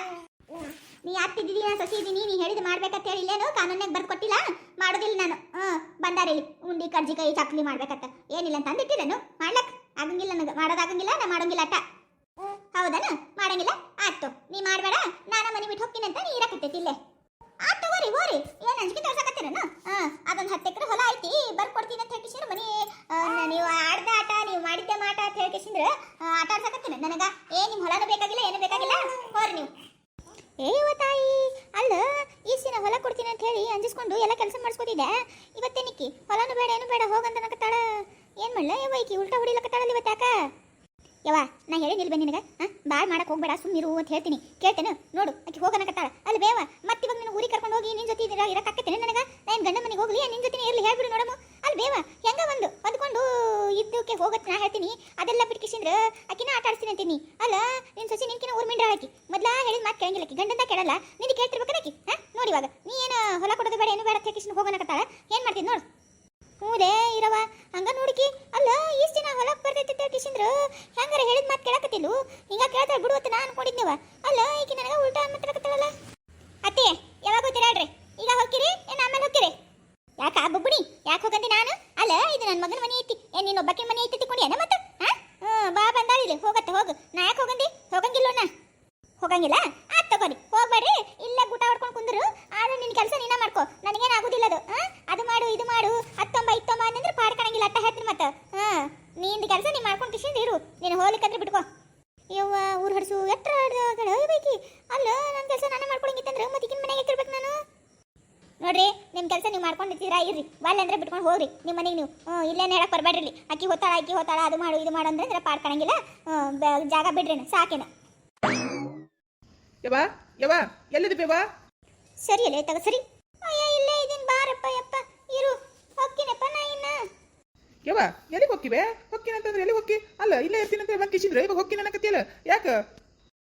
ನೀ ಅತ್ತಿದ್ದೀನಿ ನಾ ಸಸಿ ಇದ್ದೀನಿ, ನೀ ಹೇಳಿದ್ ಮಾಡ್ಬೇಕಂತ ಹೇಳಿ ಇಲ್ಲೇನು? ಕಾನೂನಾಗ ಬರ್ದು ಕೊಟ್ಟಿಲ್ಲ? ಮಾಡೋದಿಲ್ಲ ನಾನು. ಹ್ಞೂ, ಬಂದಾರ ಇಲ್ಲಿ. ಉಂಡಿ ಕರ್ಜಿ ಕೈ ಚಕ್ಲಿ ಮಾಡ್ಬೇಕತ್ತ ಏನಿಲ್ಲ ಅಂತ ಅಂದಿಟ್ಟಿಲ್ಲೇನು ಮಾಡ್ಲಕ್? ಆಗಂಗಿಲ್ಲ ನನಗೆ. ಮಾಡೋದಾಗಂಗಿಲ್ಲ, ನಾ ಮಾಡೋಂಗಿಲ್ಲ ಅಟ್ಟ. ಹೌದನ? ಮಾಡಂಗಿಲ್ಲ? ಆಯ್ತು. ನೀ ಮಾಡಬೇಡ. ನಾನು ಮನೆ ಬಿಟ್ಟು ಹೋಗ್ತೀನಿ ಅಂತ ನೀ ಇರಕತ್ತೈತಿ ಇಲ್ಲೇ. ಆಯ್ತು ಓರಿ ಓರಿ ಏನು ಅಂಜಿಕೆ ತೋರ್ಸಕತ್ತೀರೇನು? ಅದೊಂದು ಹತ್ತು ಎಕರೆ ಹೊಲ ಐತಿ. ಬರ್ಕೊಡ್ತೀನಿ ಅಂತ ಹೇಳ್ಕಿಸಿದ್ರೆ ಮನೆ ನೀವು ಆಡ್ದ ಆಟ, ನೀವು ಮಾಡಿದ್ದೆ ಮಾಟ ಅಂತ ಹೇಳ್ಕಿಸಿದ್ರೆ ಆಟ ಆಡ್ಸಕತ್ತೀನಿ. ನನಗ ಏ ನಿಮ್ಮ ಹೊಲನ ಬೇಕಾಗಿಲ್ಲ, ಏನು ಬೇಕಾಗಿಲ್ಲ? ಹೋರಿ ನೀವು. ಏವ ತಾಯಿ, ಅಲ್ಲ, ಈಸಿನ ಹೊಲ ಕೊಡ್ತೀನಿ ಅಂತ ಹೇಳಿ ಅಂಜಿಸ್ಕೊಂಡು ಎಲ್ಲ ಕೆಲಸ ಮಾಡಿಸ್ಕೊತಿದ್ದೆ ಇವತ್ತೇನಿಕ್ಕಿ ಹೊಲನೂ ಬೇಡ, ಏನು ಬೇಡ ಹೋಗಂತ ನಕತ್ತಾಳ ಏನ್ ಮಾಡಲ? ಏ ವೈಕಿ ಉಲ್ಟಾ ಹೊಡಿಲಕತ್ತಾಳಲ್ಲ ಇವತ್ತಾಕ? ಯವ್ವ, ನಾ ಹೇಳಿ ನಿಲ್ಬೆ ನಿನಗೆ. ಹಾಂ, ಬಾಳ್ ಮಾಡಕ್ಕೆ ಹೋಗ್ಬೇಡ ಸುಮ್ಮನಿರು ಅಂತ ಹೇಳ್ತೀನಿ. ಕೇಳ್ತೇನೆ, ನೋಡು ಆಕಿ ಹೋಗನಕತ್ತಾಳ ಅಲ್ಲಿ ಬೇವ, ಮತ್ತೆ ಇವಾಗ ನಿನ್ನ ಊರಿಗೆ ಕರ್ಕೊಂಡು ಹೋಗಿ ನಿನ್ನ ಜೊತೆ ಇರ ಇರಕ್ಕಾಕತ್ತೇನೆ ನನಗೆ? ನಾನು ಗಂಡ ಮನೆಗೆ ಹೋಗ್ಲಿ ನಿನ್ನ ಜೊತೆ ಇರಲಿ, ಹೇಳ್ಬಿಡು ನೋಡಮ್ಮ. ಅಲ್ಲಿ ಬೇವ, ಹೆಂಗ ಒಂದು? ಹೊದ್ಕೊಂಡು ಇದ್ದಕ್ಕೆ ಹೋಗತ್ ನಾ ಹೇಳ್ತೀನಿ. ಅದೆಲ್ಲ ಬಿಟ್ಕಿಸಿಂದ್ರ ಆಕಿನ ಆಟ ಆಡ್ತೀನಿ ಅಂತೀನಿ. ಅಲ್ಲ, ನಿನ್ ಸೊಸಿ ನಿನ್ಕಿನ ಊರ್ ಮಿಂಡ್ರ ಆಕಿ. ಮೊದ್ಲ ಹೇಳಿದ ಮಾತು ಕೇಳಂಗಿಲ್ಲ ಆಕಿ. ಗಂಡಂದ ಕೇಳಲ್ಲ. ನಿನ್ ಕೇಳ್ತಿರ್ಬೇಕಾಕಿ ಹಾ, ನೋಡಿ ಇವಾಗ, ನೀ ಏನು ಹೊಲ ಕೊಡೋದು ಬೇಡ, ಏನು ಬೇಡ ತೆಗಿಸಿನ ಹೋಗೋಣಕತ್ತಾಳ ಏನು ಮಾಡ್ತೀನಿ ನೋಡು. ಹೂದೇ ಇರವ ಹಂಗ ನೋಡಿಕಿ, ಅಲ್ಲ, ಇಷ್ಟ ದಿನ ಹೊಲಕ್ ಬರ್ತೈತಿ ಕಿಶಿಂದ್ರ ಹೆಂಗಾರ ಹೇಳಿದ ಮಾತು ಕೇಳಕತ್ತಿಲ್ಲು? ಹಿಂಗ ಬಿಡು ಅಂತ ನಾ ಅನ್ಕೊಂಡಿದ್ನೇವ. ಅಲ್ಲ, ಈಕಿ ನನಗೆ ಉಲ್ಟಾ ಮಾತಾಡಕತ್ತಳಲ್ಲ. ಅತ್ತೆ, ಯಾವಾಗ ಗೊತ್ತಿರಾಡ್ರಿ ಈಗ ಹೋಗ್ತೀರಿ, ಏನ್ ಆಮೇಲೆ ಹೋಗ್ತೀರಿ? ಯಾಕ, ಬುಬ್ಬುಡಿ? ಯಾಕೆ ಹೋಗಂದಿ ನಾನು? ಅಲ್ಲ, ಇದು ನನ್ನ ಮಗನ ಮನೆ ಐತಿ. ಏನ್ ನೀನು ಒಬ್ಬಕಿನ ಮನೆ ಐತಿ ತಿಳ್ಕೊಂಡಿ ಮತ್ತೆ? ಹಾ? ಹ್ಞೂ, ಬಾ ಬಂದಾಳಿಲ್ಲ ಹೋಗತ್ತೆ, ಹೋಗು. ನಾ ಯಾಕೆ ಹೋಗಂದಿ? ನಾ ಹೋಗಂಗಿಲ್ಲ? ಆತ್ ತಗೋರಿ. ಹೋಗ್ಬೇಡ್ರಿ. ಇಲ್ಲ ಊಟ ಹೊಡ್ಕೊಂಡು ಕುಂದ್ರು. ಆದ್ರೆ ನಿನ್ ಕೆಲಸ ನೀನ ಮಾಡ್ಕೋ. ನನಗೇನು ಆಗುದಿಲ್ಲ ಅದು. ಆ? ಅದು ಮಾಡು ಇದು ಮಾಡು. ಹತ್ತೊಂಬ ಇತ್ತೊಂಬ ಅಂದ್ರೆ ಪಾಡ್ಕೊಳಂಗಿಲ್ಲ ಅಟ್ಟ ಹೇಳ್ತೀನಿ ಮತ್ತೆ. ಹಾ ನಿಂದ ಕೆಲಸ ನೀ ಮಾಡ್ಕೊಂಡು ಕಿಶಿಂದ ಇರು. ನೀನು ಹೋಗ್ಲಿಕ್ಕಂದ್ರೆ ಬಿಟ್ಕೋ. ಯವ್ವ ಊರು ಹಡ್ಸು ಎತ್ತರ ಬೇಕಿ ಅಲ್ಲ ನನ್ನ ಕೆಲಸ ನಾನೇ ಮಾಡ್ಕೊಳಂಗಿತ್ತಂದ್ರೆ ಮತ್ತೆ ಈಗಿನ ಮನೆಗೆ ಇರ್ಬೇಕು ನಾನು? ನೋಡ್ರಿ ನಿಮ್ಮ ಕೆಲಸ ನೀವು ಮಾಡ್ಕೊಂಡಿರ್ತೀರಾ ಇರ್ರಿ. ವಾಲ್ ಅಂದ್ರೆ ಬಿಟ್ಕೊಂಡು ಹೋಗ್ರಿ. ನಿಮ್ಮ ಮನೆಗೆ ನೀವು. ಹ್ಞೂ ಇಲ್ಲೇನು ಹೇಳಕ್ಕೆ ಬರಬೇಡ್ರಿ. ಅಕ್ಕಿ ಹೋತಾಳ ಅಕ್ಕಿ ಹೋತಾಳ ಅದು ಮಾಡು ಇದು ಮಾಡು ಅಂದ್ರೆ ಪಾಡ್ಕೊಳಂಗಿಲ್ಲ ಜಾಗ ಬಿಡ್ರಿ ಸಾಕೇನ. ಯವ್ವ ಯವ್ವ ಎಲ್ಲಿದೆ ಬೇವಾ ಸರಿ ಅಲ್ಲೇ ತಗ ಸರಿ. ಅಯ್ಯ ಬಾರಪ್ಪ ಯಪ್ಪ ಇರು. ಹೊಕ್ಕಿನಪ್ಪ ನಾ ಇನ್ನ. ಯವ್ವ ಎಲ್ಲಿಗೆ ಹೊಕ್ಕಿವೆ? ಹೊಕ್ಕಿನ ಅಂತಂದ್ರೆ ಎಲ್ಲಿ ಹೊಕ್ಕಿ? ಅಲ್ಲ ಇಲ್ಲ ಇರ್ತೀನಿ ಅಂತ ಬಂದು ಕಿಸಿದ್ರೆ ಇವಾಗ ಹೊಕ್ಕಿನ ಅನ್ನಕತ್ತಿಯಲ್ಲ ಯಾಕ?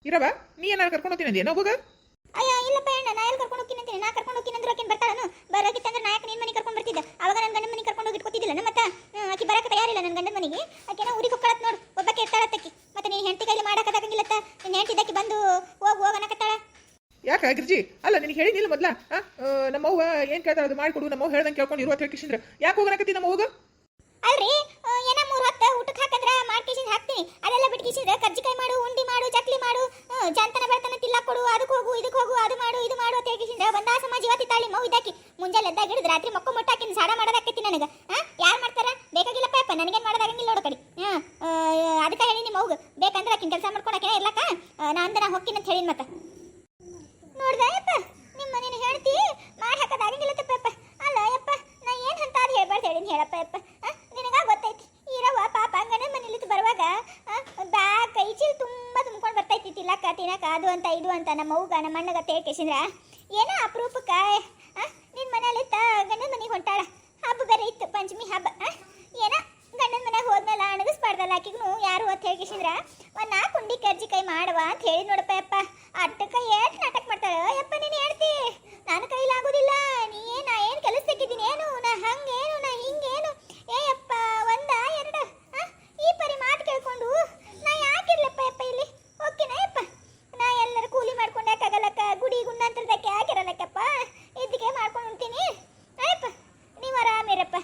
ಇರವ ನೀ ಏನಾರು ಕರ್ಕೊಂಡು ಹೋಗ್ತೀನಿ ಅಂದ್ಯಾ? ಹೋಗ. ಅಯ್ಯ ಇಲ್ಲಪ್ಪ ಅಣ್ಣ ನಾ ಎಲ್ಲಿ ಕರ್ಕೊಂಡು ಹೋಗ್ತೀನಿ ಅಂತೀನಿ ನಾ ಕರ್ಕೊಂಡು ಹೋಗ್ತೀನಿ ಅಂದ್ರೆ ಆಕಿನ ಬರ್ತಾಳನು? ಬರೋಕಿತ್ತಂದ್ರೆ ನಾಯಕ ನಿನ್ನ ಮನೆಗೆ ಕರ್ಕೊಂಡು ಬರ್ತಿದ್ದೆ. ಅವಾಗ ನನ್ನ ಗಂಡನ ಮನೆಗೆ ಕರ್ಕೊಂಡು ಹೋಗಿ ಇಟ್ಕೊತಿದ್ದಿಲ್ಲ ಮತ್ತೆ? ಹ್ಮ್, ಆಕಿ ಬರಕ್ಕೆ ತಯಾರಿಲ್ಲ ನನ್ನ ಗಂಡನ ಮನೆಗೆ. ಆಕೆನ ಊರಿಗೆ ಹೊಕ್ಕಳತ್ ನೋಡು. ಒಬ್ಬಕ್ಕೆ ಇರ್ತಾಳತ್ತಕ್ಕಿ ಮತ್ತೆ ನೀನು ಹೆಂಡತಿ ಕೈಲಿ ಮಾಡಕ್ಕಾಗಂಗಿಲ್ಲತ್ತ ನಿನ್ನ ಹೆಂಡತಿದ್ದಕ್ಕೆ ಬಂದು ಹೋಗಿ ಹೋಗನಕತ್ತಾಳ. ಯಾಕ ಗಿರ್ಜಿ ಅಲ್ಲ, ನಿನಗೆ ಹೇಳಿನಿಲ್ಲ ಮೊದ್ಲ? ನಮ್ಮವ್ವ ಏನ್ ಕೇಳ್ತಾರ ಅದು ಮಾಡ್ಕೊಡು. ನಮ್ಮವ್ವ ಹೇಳ್ದಂಗೆ ಕೇಳ್ಕೊಂಡು ಇರುವ ಹೇಳಿ ಕಿಶಿಂದ್ರ. ಯಾಕೆ ಹೋಗನಕತ್ತಿ ನಮ್ಮ ಹೋಗ ಅಲ್ರಿ ಏನ ಮೂರ್ ಹೊತ್ತ ಊಟಕ್ಕೆ ಹಾಕಂದ್ರ ಮಾಡ್ಕೇಸಿಂದ ಹಾಕ್ತೀನಿ. ಅದೆಲ್ಲ ಬಿಟ್ಕೇಸಿಂದ್ರ ಕರ್ಜಿಕಾಯಿ ಮಾಡು, ಉಂಡಿ ಮಾಡು, ಚಕ್ಲಿ ಮಾಡು ಜಾಂತನ ಬೆಳ್ತನ ತಿಲ್ಲ ಕೊಡು ಅದಕ್ಕೆ ಹೋಗು ಇದಕ್ಕೆ ಹೋಗು, ಅದು ಮಾಡು, ಇದು ಮಾಡು ಅಂತ ಕಿಶಿಂದ್ರ ಬಂದ ಸಮಾಜ ಇವತ್ತಿ ತಾಳಿ ಮೌ ಇದಾಕಿ ಮುಂಜಾನೆ ಎದ್ದಾಗ ಹಿಡಿದು ರಾತ್ರಿ ಮಕ್ಕ ಮುಟ್ಟಾಕಿನ ಸಾಡ ಮಾಡೋದಾಕೈತಿ ನನಗೆ. ಹಾ ಯಾರು ಮಾಡ್ತಾರ? ಬೇಕಾಗಿಲ್ಲಪ್ಪ ಯಪ್ಪ ನನಗೇನು ಮಾಡೋದಾಗಂಗಿಲ್ಲ ನೋಡು ಕಡಿ. ಅದಕ್ಕೆ ಹೇಳಿ ನಿಮ್ಮ ಮೌಗ ಬೇಕಂದ್ರೆ ಆಕಿನ ಕೆಲಸ ಮಾಡ್ಕೊಳಕ್ಕೆ ಇರ್ಲಕ್ಕ? ನಾ ಅಂದ್ರೆ ನಾ ಹೋಗ್ತೀನಿ ಅಂತ ಮತ್ತೆ ನೋಡ್ದ ಯಪ್ಪ ನಿಮ್ಮ ಮನೇನ ಹೇಳ್ತಿ ಮಾಡಿ ಹಾಕೋದಾಗಂಗಿಲ್ಲ ತಪ್ಪಪ್ಪ ಅಲ್ಲ ಯಪ್ಪ ನಾ ಏನ್ ಅಂತ ಅದು ಹೇಳ್ಬಾರ್ದು ಹೇಳಿನಿ ಹೇಳಪ್ಪ ಯಪ್ಪ ಆ, ನಿನಗ ಗೊತ್ತೈತಿ ಇರವ ಪಾಪ ಗಂಡನ ಮನೇಲಿ ಬರುವಾಗ ಬ್ಯಾಗ್ ಕೈ ಚೀಲ ತುಂಬಾ ತುಂಬ್ಕೊಂಡು ಬರ್ತೈತಿ ತಿನ್ನಕ ತಿನ್ನಕ ಅದು ಅಂತ ಇದು ಅಂತ ನಮ್ಮ ಅವ್ಗ ನಮ್ಮ ಅಣ್ಣಗ ತೇಳ್ಕೇಸಿದ್ರ ಏನೋ ಅಪರೂಪಕ್ಕ ಆ, ನಿನ್ ಮನೇಲಿ ಇತ್ತ ಗಂಡನ ಮನೆಗೆ ಹೊಂಟಾಳ ಹಬ್ಬ ಬೇರೆ ಇತ್ತು ಪಂಚಮಿ ಹಬ್ಬ ಆ, ಏನ ಗಂಡನ ಮನೆಗೆ ಹೋದ್ಮೇಲೆ ಅಣಗಿಸ್ಬಾರ್ದಲ್ಲ ಆಕಿಗೂ ಯಾರು ಅಂತ ಹೇಳ್ಕೇಸಿದ್ರ ಒಂದ್ ನಾಲ್ಕು ಉಂಡಿ ಕರ್ಜಿಕಾಯಿ ಮಾಡುವ ಅಂತ ಹೇಳಿ ನೋಡಪ್ಪ ಯಪ್ಪ ಅಟ್ಟಕ್ಕ ಏಟ್ ನಾಟಕ ಮಾಡ್ತಾಳ ಯಪ್ಪ ನೀನು ಹೇಳ್ತಿ ನನ್ನ ಕೈಲಾಗೋದಿಲ್ಲ ನೀ ಏನ ಏನ್ ಕೆಲಸ ತೆಗಿದ್ದೀನಿ ಏನು ನಾ ಹಂಗೇನು ನಾ ಹಿಂಗೇನು ಏ ಯಪ್ಪ ಒಂದ ಎರಡ ಆ? ಈ ಪರಿ ಮಾತು ಕೇಳ್ಕೊಂಡು ನಾ ಯಾಕಿರ್ಲಪ್ಪ ಯಪ್ಪ ಇಲ್ಲಿ ಓಕೆನಾ ಯಪ್ಪ ನಾ ಎಲ್ಲರೂ ಕೂಲಿ ಮಾಡ್ಕೊಂಡು ಯಾಕಾಗಲ್ಲಕ್ಕ ಗುಡಿ ಗುಂಡಾಂತರದಕ್ಕೆ ಯಾಕಿರಲ್ಲಕ್ಕಪ್ಪ ಇದಕ್ಕೆ ಮಾಡ್ಕೊಂಡು ಉಣ್ತೀನಿ ಆಯಪ್ಪ ನೀವು ಆರಾಮಿರಪ್ಪ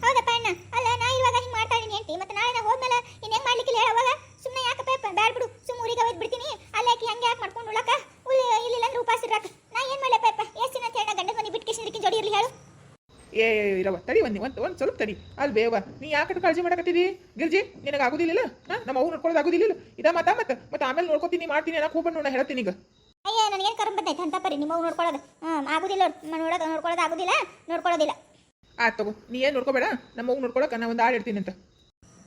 ಹೌದಪ್ಪ ಅಣ್ಣ ಅಲ್ಲ ನಾ ಇವಾಗ ಹಿಂಗ್ ಮಾಡ್ತಾ ಇದೀನಿ ಅಂತಿ ಮತ್ತೆ ನಾಳೆ ನಾ ಹೋದ್ಮೇಲೆ ಇನ್ ಹೆಂಗ್ ಮಾಡ್ಲಿಕ್ಕಿಲ್ಲ ಹೇಳ ಅವಾಗ ಸುಮ್ಮನೆ ಯಾಕಪ್ಪ ಯಪ್ಪ ಬ್ಯಾಡ್ ಬಿಡು ಸುಮ್ಮ ಊರಿಗೆ ಹೋಗಿ ಬಿಡ್ತೀನಿ ಅಲ್ಲಿ ಯಾಕೆ ಹಂಗೆ ಯಾಕೆ ಮಾಡ್ಕೊಂಡು ಉಳಕ ಉಳಿ ಇಲ್ಲಿಲ್ಲ ಅಂದ್ರೆ ಉಪವಾಸ ಇರಾಕ ನಾ ಏನ್ ಮಾಡ್ಲಪ್ಪ ಯಪ್ಪ ಎಷ್ಟು ದಿನ ಅಂತ ಹೇಳ ಗಂಡನ ಮನೆ ಬಿಟ್ಟು ಕಿಶನ್ ಜೋಡಿ ಇರ್ಲಿ ಹೇಳು ಏ ಇರವ ತಡಿ ಒಂದ್ ಒಂದು ಒಂದು ಸ್ವಲ್ಪ ತಡಿ. ಅಲ್ಲಿ ಬೇವ ನೀ ಯಾಕೆ ಕಾಳಜಿ ಮಾಡಕತ್ತಿದಿ ಗಿರ್ಜಿ ನಿನಗೆ ಆಗುದಿಲ್ಲ ಹಾ? ನಮ್ಮ ಅವ್ವ ನೋಡ್ಕೊಳ್ಳೋದು ಆಗುದಿಲ್ಲ ಇದ ಮಾತಾ ಮತ್ತೆ ಮತ್ತೆ ಆಮೇಲೆ ನೋಡ್ಕೊತೀನಿ ಮಾಡ್ತೀನಿ ಅನ್ನಕ್ಕೆ ಹೋಗ್ಬಂಡು ನೋಡ ಹೇಳ್ತೀನಿ ಈಗ. ಅಯ್ಯ ನನಗೇನು ಕರ್ಮ ಬಂದೈತೆ ಅಂತ ಪರಿ. ನಿಮ್ಮ ನೋಡ್ಕೊಳ್ಳೋದು. ಹ್ಮ್ ಆಗುದಿಲ್ಲ ನೋಡ್- ನೋಡೋದು ನೋಡ್ಕೊಳ್ಳೋದು ಆಗುದಿಲ್ಲ ನೋಡ್ಕೊಳ್ಳೋದಿಲ್ಲ. ಆಯ್ತು ತಗೋ. ನೀ ಏನು ನೋಡ್ಕೋಬೇಡ? ನಮ್ಮ ಅವ್ರು ನೋಡ್ಕೊಳಕ ನಾ ಒಂದು ಆಳ್ ಇರ್ತೀನಿ ಅಂತ.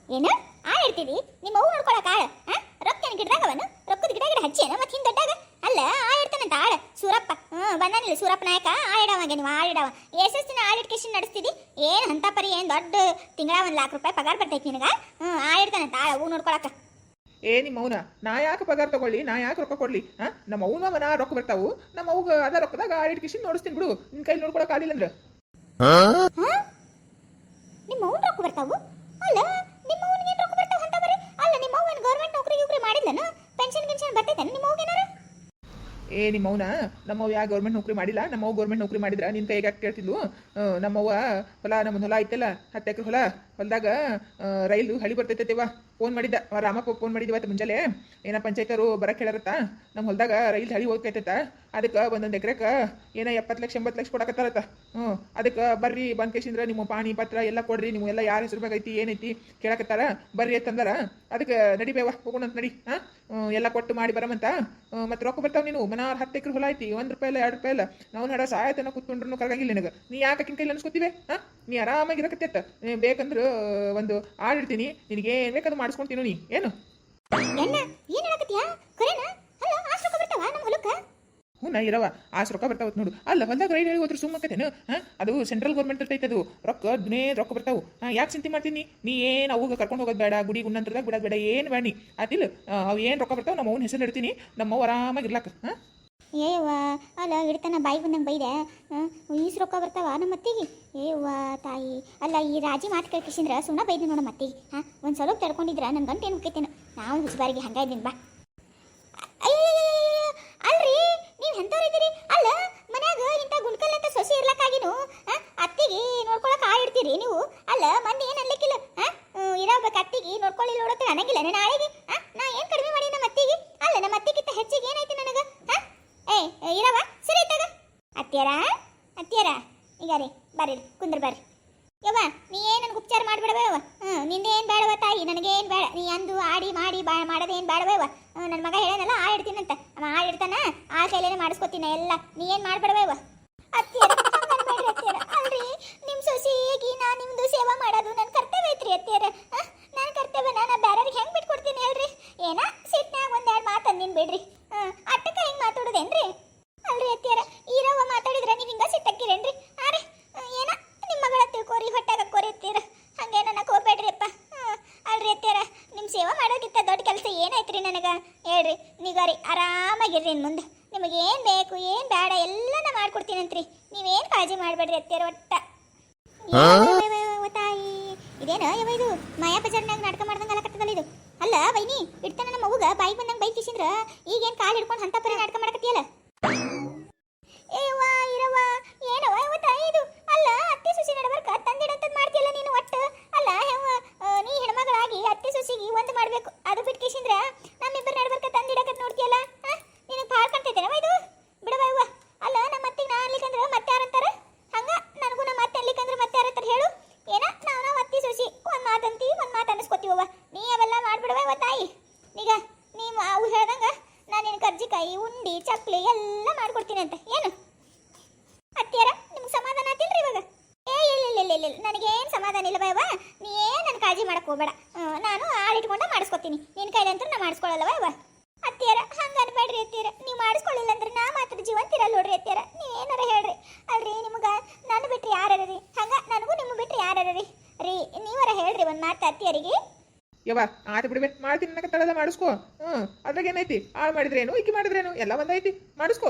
ಏನು? ಆಳ್ ಇಡ್ತೀವಿ? ನಿಮ್ಮ ಅವ್ವ ನೋಡ್ಕೊಳಕ ಆಳ ಆ? ರೊಕ್ಕ ಏನ್ ಗಿಡದಾಗ ಅವನು ರೊಕ್ಕದ ಗಿಡ ಗಿಡ ಹಚ್ಚಿ ಮತ್ತೆ ಹಿಂದೆ ದೊಡ್ಡಾಗ. ಅಲ್ಲ ಆ ಆಳ ಬಂದಾನಿಲ್ಲ ಸೂರಪ್ಪ ನಾಯಕ. ಆಳಿಡವಂಗೆ ನೀವು ಆಳಿಡವ. ಎಸ್ ದಿನ ಆಳಿಡ್ಕೇಶನ್ ಏನು ಏನ್ ಅಂತ ಪರಿ ಏನ್ ದೊಡ್ಡ ತಿಂಗಳ ಒಂದ್ ಲಾಕ್ ರೂಪಾಯಿ ಪಗಾರ ಬರ್ತೈತಿ ನಿನಗ? ಹ್ಞೂ ಆಳಿಡ್ತಾನಂತ ಆಳ ಹೂ ನೋಡ್ಕೊಳಕ. ಏ ನಿಮ್ಮ ಅವನ ನಾ ಯಾಕೆ ಪಗಾರ ತಗೊಳ್ಳಿ ನಾ ಯಾಕೆ ರೊಕ್ಕ ಕೊಡ್ಲಿ ಹಾ? ನಮ್ಮ ಅವನ ನಾ ರೊಕ್ಕ ಬರ್ತಾವು ನಮ್ಮ ಅವ್ಗ ಅದ ರೊಕ್ಕದಾಗ ಆಡಿಟ್ ಕಿಶನ್ ನೋಡಿಸ್ತೀನಿ ಬಿಡು ನಿನ್ ಕೈ ನೋಡ್ಕೊಳಕ್ ಆಗಿಲ್ಲ ಅಂದ್ರೆ. ನಿಮ್ಮ ಅವ್ನ ರೊಕ್ಕ ಬರ್ತಾವು? ಅಲ್ಲ ನಿಮ್ಮ ಅವ್ನಿಗೆ ರೊಕ್ಕ ಬರ್ತಾವ ಅಂತ ಬರೀ ಅಲ್ಲ ನಿಮ್ಮ ಅವ್ವನ್ ಗೌರ್ಮೆಂಟ್ ನೌಕರಿ ಗಿೌಕರಿ ಮಾಡಿಲ್ಲನ ಪೆನ್ಷನ್ ಗಿನ್ಷನ್ ಬರ್ತೈತೆ ನಿಮ್ಮ ಅವ್ಗೆ ಏನಾರ? ಏ, ನಿಮ್ಮ ಅವನ ನಮ್ಮವ್ವ ಯಾ ಗೌರ್ಮೆಂಟ್ ನೌಕರಿ ಮಾಡಿಲ್ಲ ನಮ್ಮವ್ವ ಗೌರ್ಮೆಂಟ್ ನೌಕರಿ ಮಾಡಿದ್ರ, ನಿನ್ ಕೈಗೆ ಕೇಳ್ತಿದ್ಲು? ನಮ್ಮವ್ವ ಹೊಲ ನಮ್ಮ ಹೊಲ ಐತಲ್ಲ, ಹತ್ತು ಎಕರೆ ಹೊಲ ಹೊಲದಾಗ ರೈಲು ಹಳಿ ಬರ್ತೈತೇವ ಫೋನ್ ಮಾಡಿದ್ದ. ರಾಮಪ್ಪ ಫೋನ್ ಮಾಡಿದ್ವಿ ಇವತ್ತು ಮುಂಜಾನೆ. ಏನ ಪಂಚಾಯತರು ಬರಕ್ಕೆ ಹೇಳಾರತ್ತ ನಮ್ಮ ಹೊಲದಾಗ ರೈಲ್ ಹಳಿ ಹೋಗ್ತೈತೈತ. ಅದಕ್ಕೆ ಒಂದೊಂದು ಎಕರೆಗೆ ಏನ ಎಪ್ಪತ್ತು ಲಕ್ಷ, ಎಂಬತ್ತು ಲಕ್ಷ ಕೊಡಕತ್ತಾರತ್ತ. ಹ್ಞೂ. ಅದಕ್ಕೆ ಬರ್ರಿ ಬಂದ್ ಕೇಶಿಂದ್ರ ನಿಮ್ಮ ಪಾಣಿ ಪತ್ರ ಎಲ್ಲ ಕೊಡ್ರಿ. ನೀವು ಎಲ್ಲ ಯಾರ ಹೆಸರು ಐತಿ ಏನೈತಿ ಕೇಳಕತ್ತಾರ. ಬರ್ರಿ ಅಂತಂದಾರ ಅದಕ್ಕೆ ನಡಿಬೇವ ಹೋಗೋಣ ಅಂತ ನಡಿ. ಹಾಂ? ಎಲ್ಲ ಕೊಟ್ಟು ಮಾಡಿ ಬರಮಂತ ಮತ್ತೆ ರೊಕ್ಕ ಬರ್ತಾವ ನೀನು. ಮನಾರ್ ಹತ್ತು ಎಕರೆ ಹೊಲ ಐತಿ. ಒಂದು ರೂಪಾಯಿ ಇಲ್ಲ, ಎರಡು ರೂಪಾಯಿ ಇಲ್ಲ. ನಾವು ನಡ ಸಾಯತನ ಕೂತ್ಕೊಂಡ್ರು ಕರಗಂಗಿಲ್ಲ ನಿನಗೆ. ನೀ ಯಾಕೆ ಕೈಲಿ ಅನ್ಸ್ಕೊತೀವಿ? ಹಾಂ? ನೀ ಆರಾಮಾಗಿ ಇರಕತ್ತೈತ. ಬೇಕಂದ್ರೆ ಒಂದು ಆಡಿರ್ತೀನಿ. ನಿನಗೆ ಏನು ಬೇಕಾದ್ರೆ ಮಾಡಿಸ್ಕೊಂತೀನಿ ನೀ. ಏನು? ಹ್ಞೂ ನಾ ಇರವ. ಆಸ್ ರೊಕ್ಕ ಬರ್ತಾವತ್ ನೋಡು. ಅಲ್ಲ ಹೊಲ್ದಾಗ ರೈಡ್ ಹೇಳಿ ಹೋದ್ರೆ ಸುಮ್ಮಕತೇನು ಹಾಂ? ಅದು ಸೆಂಟ್ರಲ್ ಗೌರ್ಮೆಂಟ್ ಇರ್ತೈತೆ ಅದು. ರೊಕ್ಕ ದಿನೇ ರೊಕ್ಕ ಬರ್ತಾವು. ಹಾಂ ಯಾಕೆ ಚಿಂತೆ ಮಾಡ್ತೀನಿ ನೀ? ಏನು ಅವಾಗ ಕರ್ಕೊಂಡು ಹೋಗೋದು ಬೇಡ ಗುಡಿ ಗುಂಡಂತ್ರದಾಗ ಬಿಡೋದು ಬೇಡ ಏನು ಬೇಡ ನೀ? ಆತಿಲ್ಲ ಅವು ಏನು ರೊಕ್ಕ ಬರ್ತಾವೆ ನಮ್ಮ ಅವ್ನ ಹೆಸರು ಇಡ್ತೀನಿ. ನಮ್ಮ ಆರಾಮಾಗಿ ಆರಾಮಾಗಿರ್ಲಾಕ ಹಾಂ? ಏವ್ವ, ಅಲ್ಲ ಇಡ್ತಾನ ಬಾಯಿ ಬಂದಂಗೆ ಬೈದೆ. ಈಸ್ ರೊಕ್ಕ ಬರ್ತಾವ ನಮ್ಮ ಅತ್ತಿಗೆ? ಏವ್ವ ತಾಯಿ, ಅಲ್ಲ, ಈ ರಾಜಿ ಮಾತು ಕೇಳ್ಕಿಸಿಂದ್ರ ಸುಮ್ಮನೆ ಬೈದ್ ನೋಡ ಮತ್ತಿಗೆ ಹಾಂ ಒಂದು ಸ್ವಲ್ಪ ತಡ್ಕೊಂಡಿದ್ರೆ ನನ್ನ ಗಂಟೆ ಏನು ಮುಕ್ಕೈತೇನು ನಾವು ಹುಚ್ಚುಬಾರಿಗೆ ಹಂಗ ಇದ್ದೀನಿ ಬಾ. ಅಲ್ರಿ ನೀವು ಎಂಥವ್ರಿದ್ದೀರಿ ಅಲ್ಲ ಮನ್ಯಾಗ ಇಂಥ ಗುಂಡ್ಕಲ್ ಅಂತ ಸೊಸೆ ಇರ್ಲಕ್ಕಾಗಿನು ಅತ್ತಿಗೆ ನೋಡ್ಕೊಳಕ್ಕೆ ಆ ಇಡ್ತೀರಿ ನೀವು ಅಲ್ಲ ಮಂದಿ ಏನು ಅನ್ಲಿಕ್ಕಿಲ್ಲ ಇರಬೇಕು ಅತ್ತಿಗೆ ನೋಡ್ಕೊಳ್ಳಿ ನೋಡಕ್ಕೆ ನನಗಿಲ್ಲ ನಾಳೆಗೆ ಹಾಂ ನಾ ಏನು ಕಡಿಮೆ ಮಾಡಿ ನಮ್ಮ ಅತ್ತಿಗೆ ಅಲ್ಲ ನಮ್ಮ ಅತ್ತಿಗಿಂತ ಹೆಚ್ಚಿಗೆ ಏನೈತಿ ನನಗೆ ಹಾಂ ಏ ಇರವ ಸರಿ ತಗ ಅತ್ಯಾರ ಅತ್ಯಾರ ಈಗ ರೀ, ಬರ್ರಿ, ಕುಂದ್ರ ಬರ್ರಿ. ಯವ್ವ, ನೀ ಏನು ನನಗೆ ಉಪಚಾರ ಮಾಡ್ಬಿಡವ ಯವ್ವ? ಹ್ಞೂ ನಿಂದೇನು ಬೇಡವ ತಾಯಿ? ನನಗೇನು ಬೇಡ, ನೀ ಅಂದು ಆಡಿ ಮಾಡಿ ಬಾ ಮಾಡೋದೇನು ಬೇಡವ ನನ್ನ ಮಗ ಹೇಳೋನಲ್ಲ ಆ ಇಡ್ತೀನಂತ. ಅವ ಆ ಇಡ್ತಾನ, ಆ ಕೈಲೇನೆ ಮಾಡ್ಸ್ಕೊತಿನ ಎಲ್ಲ. ನೀ ಏನು ಮಾಡ್ಬಿಡವ ಯವ್ವ? ಅತ್ಯಾರ ಅಲ್ರಿ ನಿಮ್ಮ ಸೊಸೆಗೆ ನಾ ನಿಮ್ದು ಸೇವಾ ಮಾಡೋದು ನನ್ನ ಕರ್ತವ್ಯ ಐತ್ರಿ ಅತ್ಯಾರ ನನ್ನ ಕರ್ತವ್ಯನ ನಾ ಬೇರೆಯವ್ರಿಗೆ ಹೆಂಗೆ ಬಿಟ್ಕೊಡ್ತೀನಿ ಹೇಳ್ರಿ ಏನ ಸಿಟ್ನಾಗ ಒಂದೆರಡು ಮಾತು ಅಂದಿನ ಬಿಡ್ರಿ ಹ್ಮ್, ಅಟ್ಟಕ್ಕ ಹಿಂಗೆ ಮಾತಾಡೋದೇನ್ರಿ ಅಲ್ರಿ ಅತ್ಯಾರ ಈರವ್ವ ಮಾತಾಡಿದ್ರೆ ನೀವು ಹಿಂಗ ಸಿಟ್ಟಕ್ಕಿರೇನ್ರಿ ಆರೆ ಏನ ನಿಮ್ಮ ಮಗಳ ತಿಳ್ಕೋರಿ ಹೊಟ್ಟಾಗ ಕೋರಿತ್ತೀರ ಹಂಗೆ ನನ್ನ ಕೋಬೇಡ್ರಿ ಅಪ್ಪ ಹ್ಮ್, ಅಲ್ರಿ ಅತ್ಯಾರ ನಿಮ್ಮ ಸೇವಾ ಮಾಡೋಕ್ಕಿಂತ ದೊಡ್ಡ ಕೆಲಸ ಏನೈತ್ರಿ ನನಗೆ ಹೇಳ್ರಿ ನೀಗಾರಿ ಆರಾಮಾಗಿರ್ರಿ ಇನ್ನು ಮುಂದೆ ನಿಮಗೆ ಏನು ಬೇಕು ಏನು ಬೇಡ ಎಲ್ಲ ನಾ ಮಾಡ್ಕೊಡ್ತೀನಂತ್ರಿ ನೀವೇನು ಕಾಳಜಿ ಮಾಡಬೇಡ್ರಿ ಅತ್ಯಾರ ಒಟ್ಟ ಯವ್ವ ತಾಯಿ ಇದೇನ ಯವ್ವ ಇದು ಮಾಯಾ ಬಜಾರ್ನಾಗ ನಾಟಕ ಮಾಡ್ದಂಗ ಅಲಕತ್ತದಲ್ಲ ಇದು ಅಲ್ಲ ಬೈನಿ ಇಡ್ತಾನ ನಮ್ಮ ಅವ್ಗ ಬಾಯಿ ಬಂದಂಗ ಬೈ ಕಿಸಿಂದ್ರ ಈಗೇನು ಕಾಲು ಹಿಡ್ಕೊಂಡು ಅಂತ ಪರಿ ನಾಟಕ ಮಾಡಕತ್ತಿಯಲ್ಲ? ಏವ್ವ, ಇರವ್ವ ಏನವ ತಾಯಿ ಇದು ಅಲ್ಲ, ಅತ್ತಿ ಸೊಸಿ ನಡಬರ್ಕ, ತಂದಿಡಂತದ್ ಮಾಡ್ತಿಯಲ್ಲ ನೀನು ಒಟ್ಟು? ಅಲ್ಲ ಹೆವ ನೀ ಹೆಣ್ಮಗಳಾಗಿ ಅತ್ತೆ ಸೊಸಿಗೆ ಒಂದು ಮಾಡಬೇಕು. ಅದು ಬಿಟ್ಟು ಕಿಸಿಂದ್ರ ನಮ್ಮಿಬ್ಬರ ನಡಬರ್ಕ ತಂದಿಡಕತ್ ನೋಡ್ತಿಯಲ್ಲ? ನಿನಗೆ ಭಾಳ ಕಾಣ್ತೈತೇನವ ಇದು? ಬಿಡವ ಇವ ಅಲ್ಲ, ನಮ್ಮ ಅತ್ತಿಗೆ ನಾ ಅನ್ಲಿಕ್ಕಂದ್ರ ಮತ್ತೆ ಯಾರಂತಾರ? ಹಂಗ ನನಗೂ ನಮ್ಮ ಅತ್ತೆ ಅನ್ಲಿಕ್ಕಂದ್ರ ಮತ್ತೆ ಯಾರಂತಾರ ಹೇಳು? ಏನ, ನಾವು ನಾವು ಅತ್ತಿ ಸೊಸಿ ಒಂದು ಮಾತಂತಿ, ಒಂದು ಮಾತು ಅನಿಸ್ಕೊತೀವವ್ವ ನೀ ಅವೆಲ್ಲ ಮಾಡ್ಬಿಡವ ಯವ್ವ ತಾಯಿ. ಈಗ ನೀವು ಅವು ಹೇಳ್ದಂಗೆ ನಾನು ನಿನ್ ಕರ್ಜಿಕಾಯಿ, ಉಂಡಿ, ಚಕ್ಲಿ ಎಲ್ಲ ಮಾಡ್ಕೊಡ್ತೀನಿ ಅಂತ ಏನು? ಅತ್ತಿಯರ, ನಿಮ್ಗೆ ಸಮಾಧಾನ ಆತಿಲ್ರಿ ಇವಾಗ? ಏ, ಇಲ್ಲ ಇಲ್ಲ ಇಲ್ಲ ಇಲ್ಲ, ನನಗೇನು ಸಮಾಧಾನ ಇಲ್ಲ ಬಾಯವ್ವ. ನೀ ಏನು ನನ್ನ ಕಾಳಜಿ ಮಾಡಕ್ ಹೋಗಬೇಡ. ನಾನು ಆಳಿಟ್ಕೊಂಡ ಮಾಡಿಸ್ಕೊತೀನಿ. ನಿನ್ನ ಕೈಲಂತೂ ನಾನು ಮಾಡಿಸ್ಕೊಳ್ಳಲ್ಲವ ಯವ್ವ ಅತ್ತಿಯರ ಹಂಗ ಅನ್ಬೇಡ್ರಿ ಅತ್ತಿಯರ ನೀವು ಮಾಡಿಸ್ಕೊಳ್ಳಿಲ್ಲ ಅಂದ್ರೆ ನಾ ಮಾತ್ರ ಜೀವಂತಿರಲ್ಲ ನೋಡ್ರಿ ಅತ್ತಿಯರ ನೀವೇನಾರ ಹೇಳ್ರಿ ಅಲ್ರಿ ನಿಮ್ಗೆ ನಾನು ಬಿಟ್ರಿ ಯಾರ ರೀ ಹಂಗ ನನಗೂ ನಿಮ್ಮ ಬಿಟ್ರಿ ಯಾರ ರೀ ರೀ ನೀವರ ಹೇಳ್ರಿ ಒಂದು ಮಾತು ಅತ್ತಿಯರಿಗೆ ಯವ್ವ, ಆತ ಬಿಡ್ಬೇ ಮಾಡ್ತೀನಿ ನನಗೆ ತಳದ ಮಾಡಿಸ್ಕೋ. ಹ್ಞೂ, ಅದ್ರಾಗ ಏನೈತಿ? ಆಳು ಮಾಡಿದ್ರೇನು ಮಾಡಿದ್ರೆ ಮಾಡಿದ್ರೇನು, ಎಲ್ಲ ಒಂದೈತಿ ಮಾಡಿಸ್ಕೋ.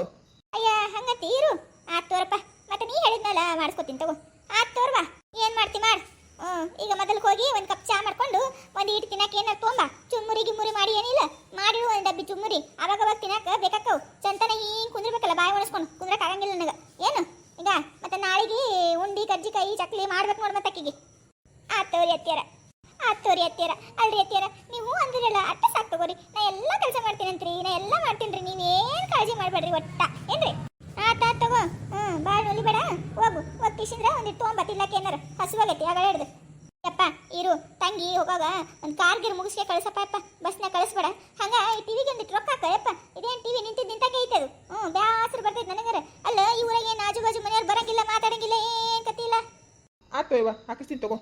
ಅಯ್ಯ ಹಂಗ ತೀರು ಆತ್ ತೋರಪ್ಪ, ಮತ್ತೆ ನೀ ಹೇಳಿದ್ನಲ್ಲ, ಮಾಡಿಸ್ಕೊತೀನಿ ತಗೋ. ಆತ್ ತೋರ್ವಾ, ಏನ್ ಮಾಡ್ತಿ ಮಾಡ್. ಹ್ಮ್ ಈಗ ಮೊದಲು ಹೋಗಿ ಒಂದ್ ಕಪ್ ಚಾ ಮಾಡ್ಕೊಂಡು ಒಂದ್ ಇಟ್ಟು ತಿನ್ನಕ್ಕೆ ಏನಾರ ತೊಂಬ. ಚುಮ್ಮುರಿ ಗಿಮ್ಮುರಿ ಮಾಡಿ ಏನಿಲ್ಲ, ಮಾಡಿರು ಒಂದ್ ಡಬ್ಬಿ ಚುಮ್ಮುರಿ ಅವಾಗ ಅವಾಗ ತಿನ್ನಕ ಬೇಕಾಕವು ಚಂತನ ಹಿಂಗ್ ಕುಂದ್ರಬೇಕಲ್ಲ ಬಾಯಿ ಒಣಸ್ಕೊಂಡು ಕುಂದ್ರಕ್ ಆಗಂಗಿಲ್ಲ ನನಗ ಏನು ಈಗ ಮತ್ತೆ ನಾಳೆಗೆ ಉಂಡಿ ಕಜ್ಜಿಕಾಯಿ ಚಕ್ಲಿ ಮಾಡ್ಬೇಕು ನೋಡ್ ಮತ್ತೆ ಅಕ್ಕಿಗೆ ಆತ್ ತೋರಿ ಅತ್ಯಾರ ಆತ್ ತೋರಿ ಅತ್ಯಾರ ಅಲ್ರಿ ಅತ್ಯಾರ ನೀವು ಅಂದಿರಲ್ಲ ಅಟ್ಟ ಸಾಕ್ ತಗೋರಿ ನಾ ಎಲ್ಲ ಕೆಲಸ ಮಾಡ್ತೀನಂತ್ರಿ ನಾ ಎಲ್ಲ ಮಾಡ್ತೀನ್ರಿ ನೀವೇನ್ ಕಾಳಜಿ ಮಾಡ್ಬೇಡ್ರಿ ಒಟ್ಟ ಏನ್ರಿ ಆತ ಆತ್ ತಗೋ ಹ್ಮ್ ಬಾಳ್ ನೊಲಿ ಬೇಡ ಹೋಗು ಹೋಗ್ ಕಿಶಿಂದ್ರ ಒಂದಿಟ್ಟು ತೊಗೊಂಬ ತಿನ್ಲಕ್ಕೆ ಏನಾರ ಹಸುವಾಗೈತಿ ಆಗ ಹಿಡ್ದು ಯಪ್ಪ ಇರು ತಂಗಿ ಹೋಗಾಗ ಒಂದು ಕಾರ್ಗಿರ್ ಮುಗಿಸ್ಕೆ ಕಳ್ಸಪ್ಪ ಯಪ್ಪ ಬಸ್ನ ಕಳಿಸ್ಬೇಡ ಹಂಗ ಈ ಟಿವಿಗೆ ಒಂದಿಟ್ಟು ರೊಕ್ಕ ಹಾಕ ಯಪ್ಪ ಇದೇನು ಟಿವಿ ನಿಂತಿದ್ದು ನಿಂತಾಗೆ ಐತೆ ಅದು ಹ್ಞೂ ಬ್ಯಾಸರು ಬರ್ತೈತೆ ನನಗರ ಅಲ್ಲ ಈ ಊರಾಗ ಏನು ಆಜು ಬಾಜು ಮನೆಯವ್ರು ಬರಂಗಿಲ್ಲ ಮಾತಾಡಂಗಿಲ್ಲ ಏನ್ ಕತಿ ಇಲ್ಲ ಆತು ಯವ್ವ ಹಾಕಿಸ್ತೀನಿ ತಗೋ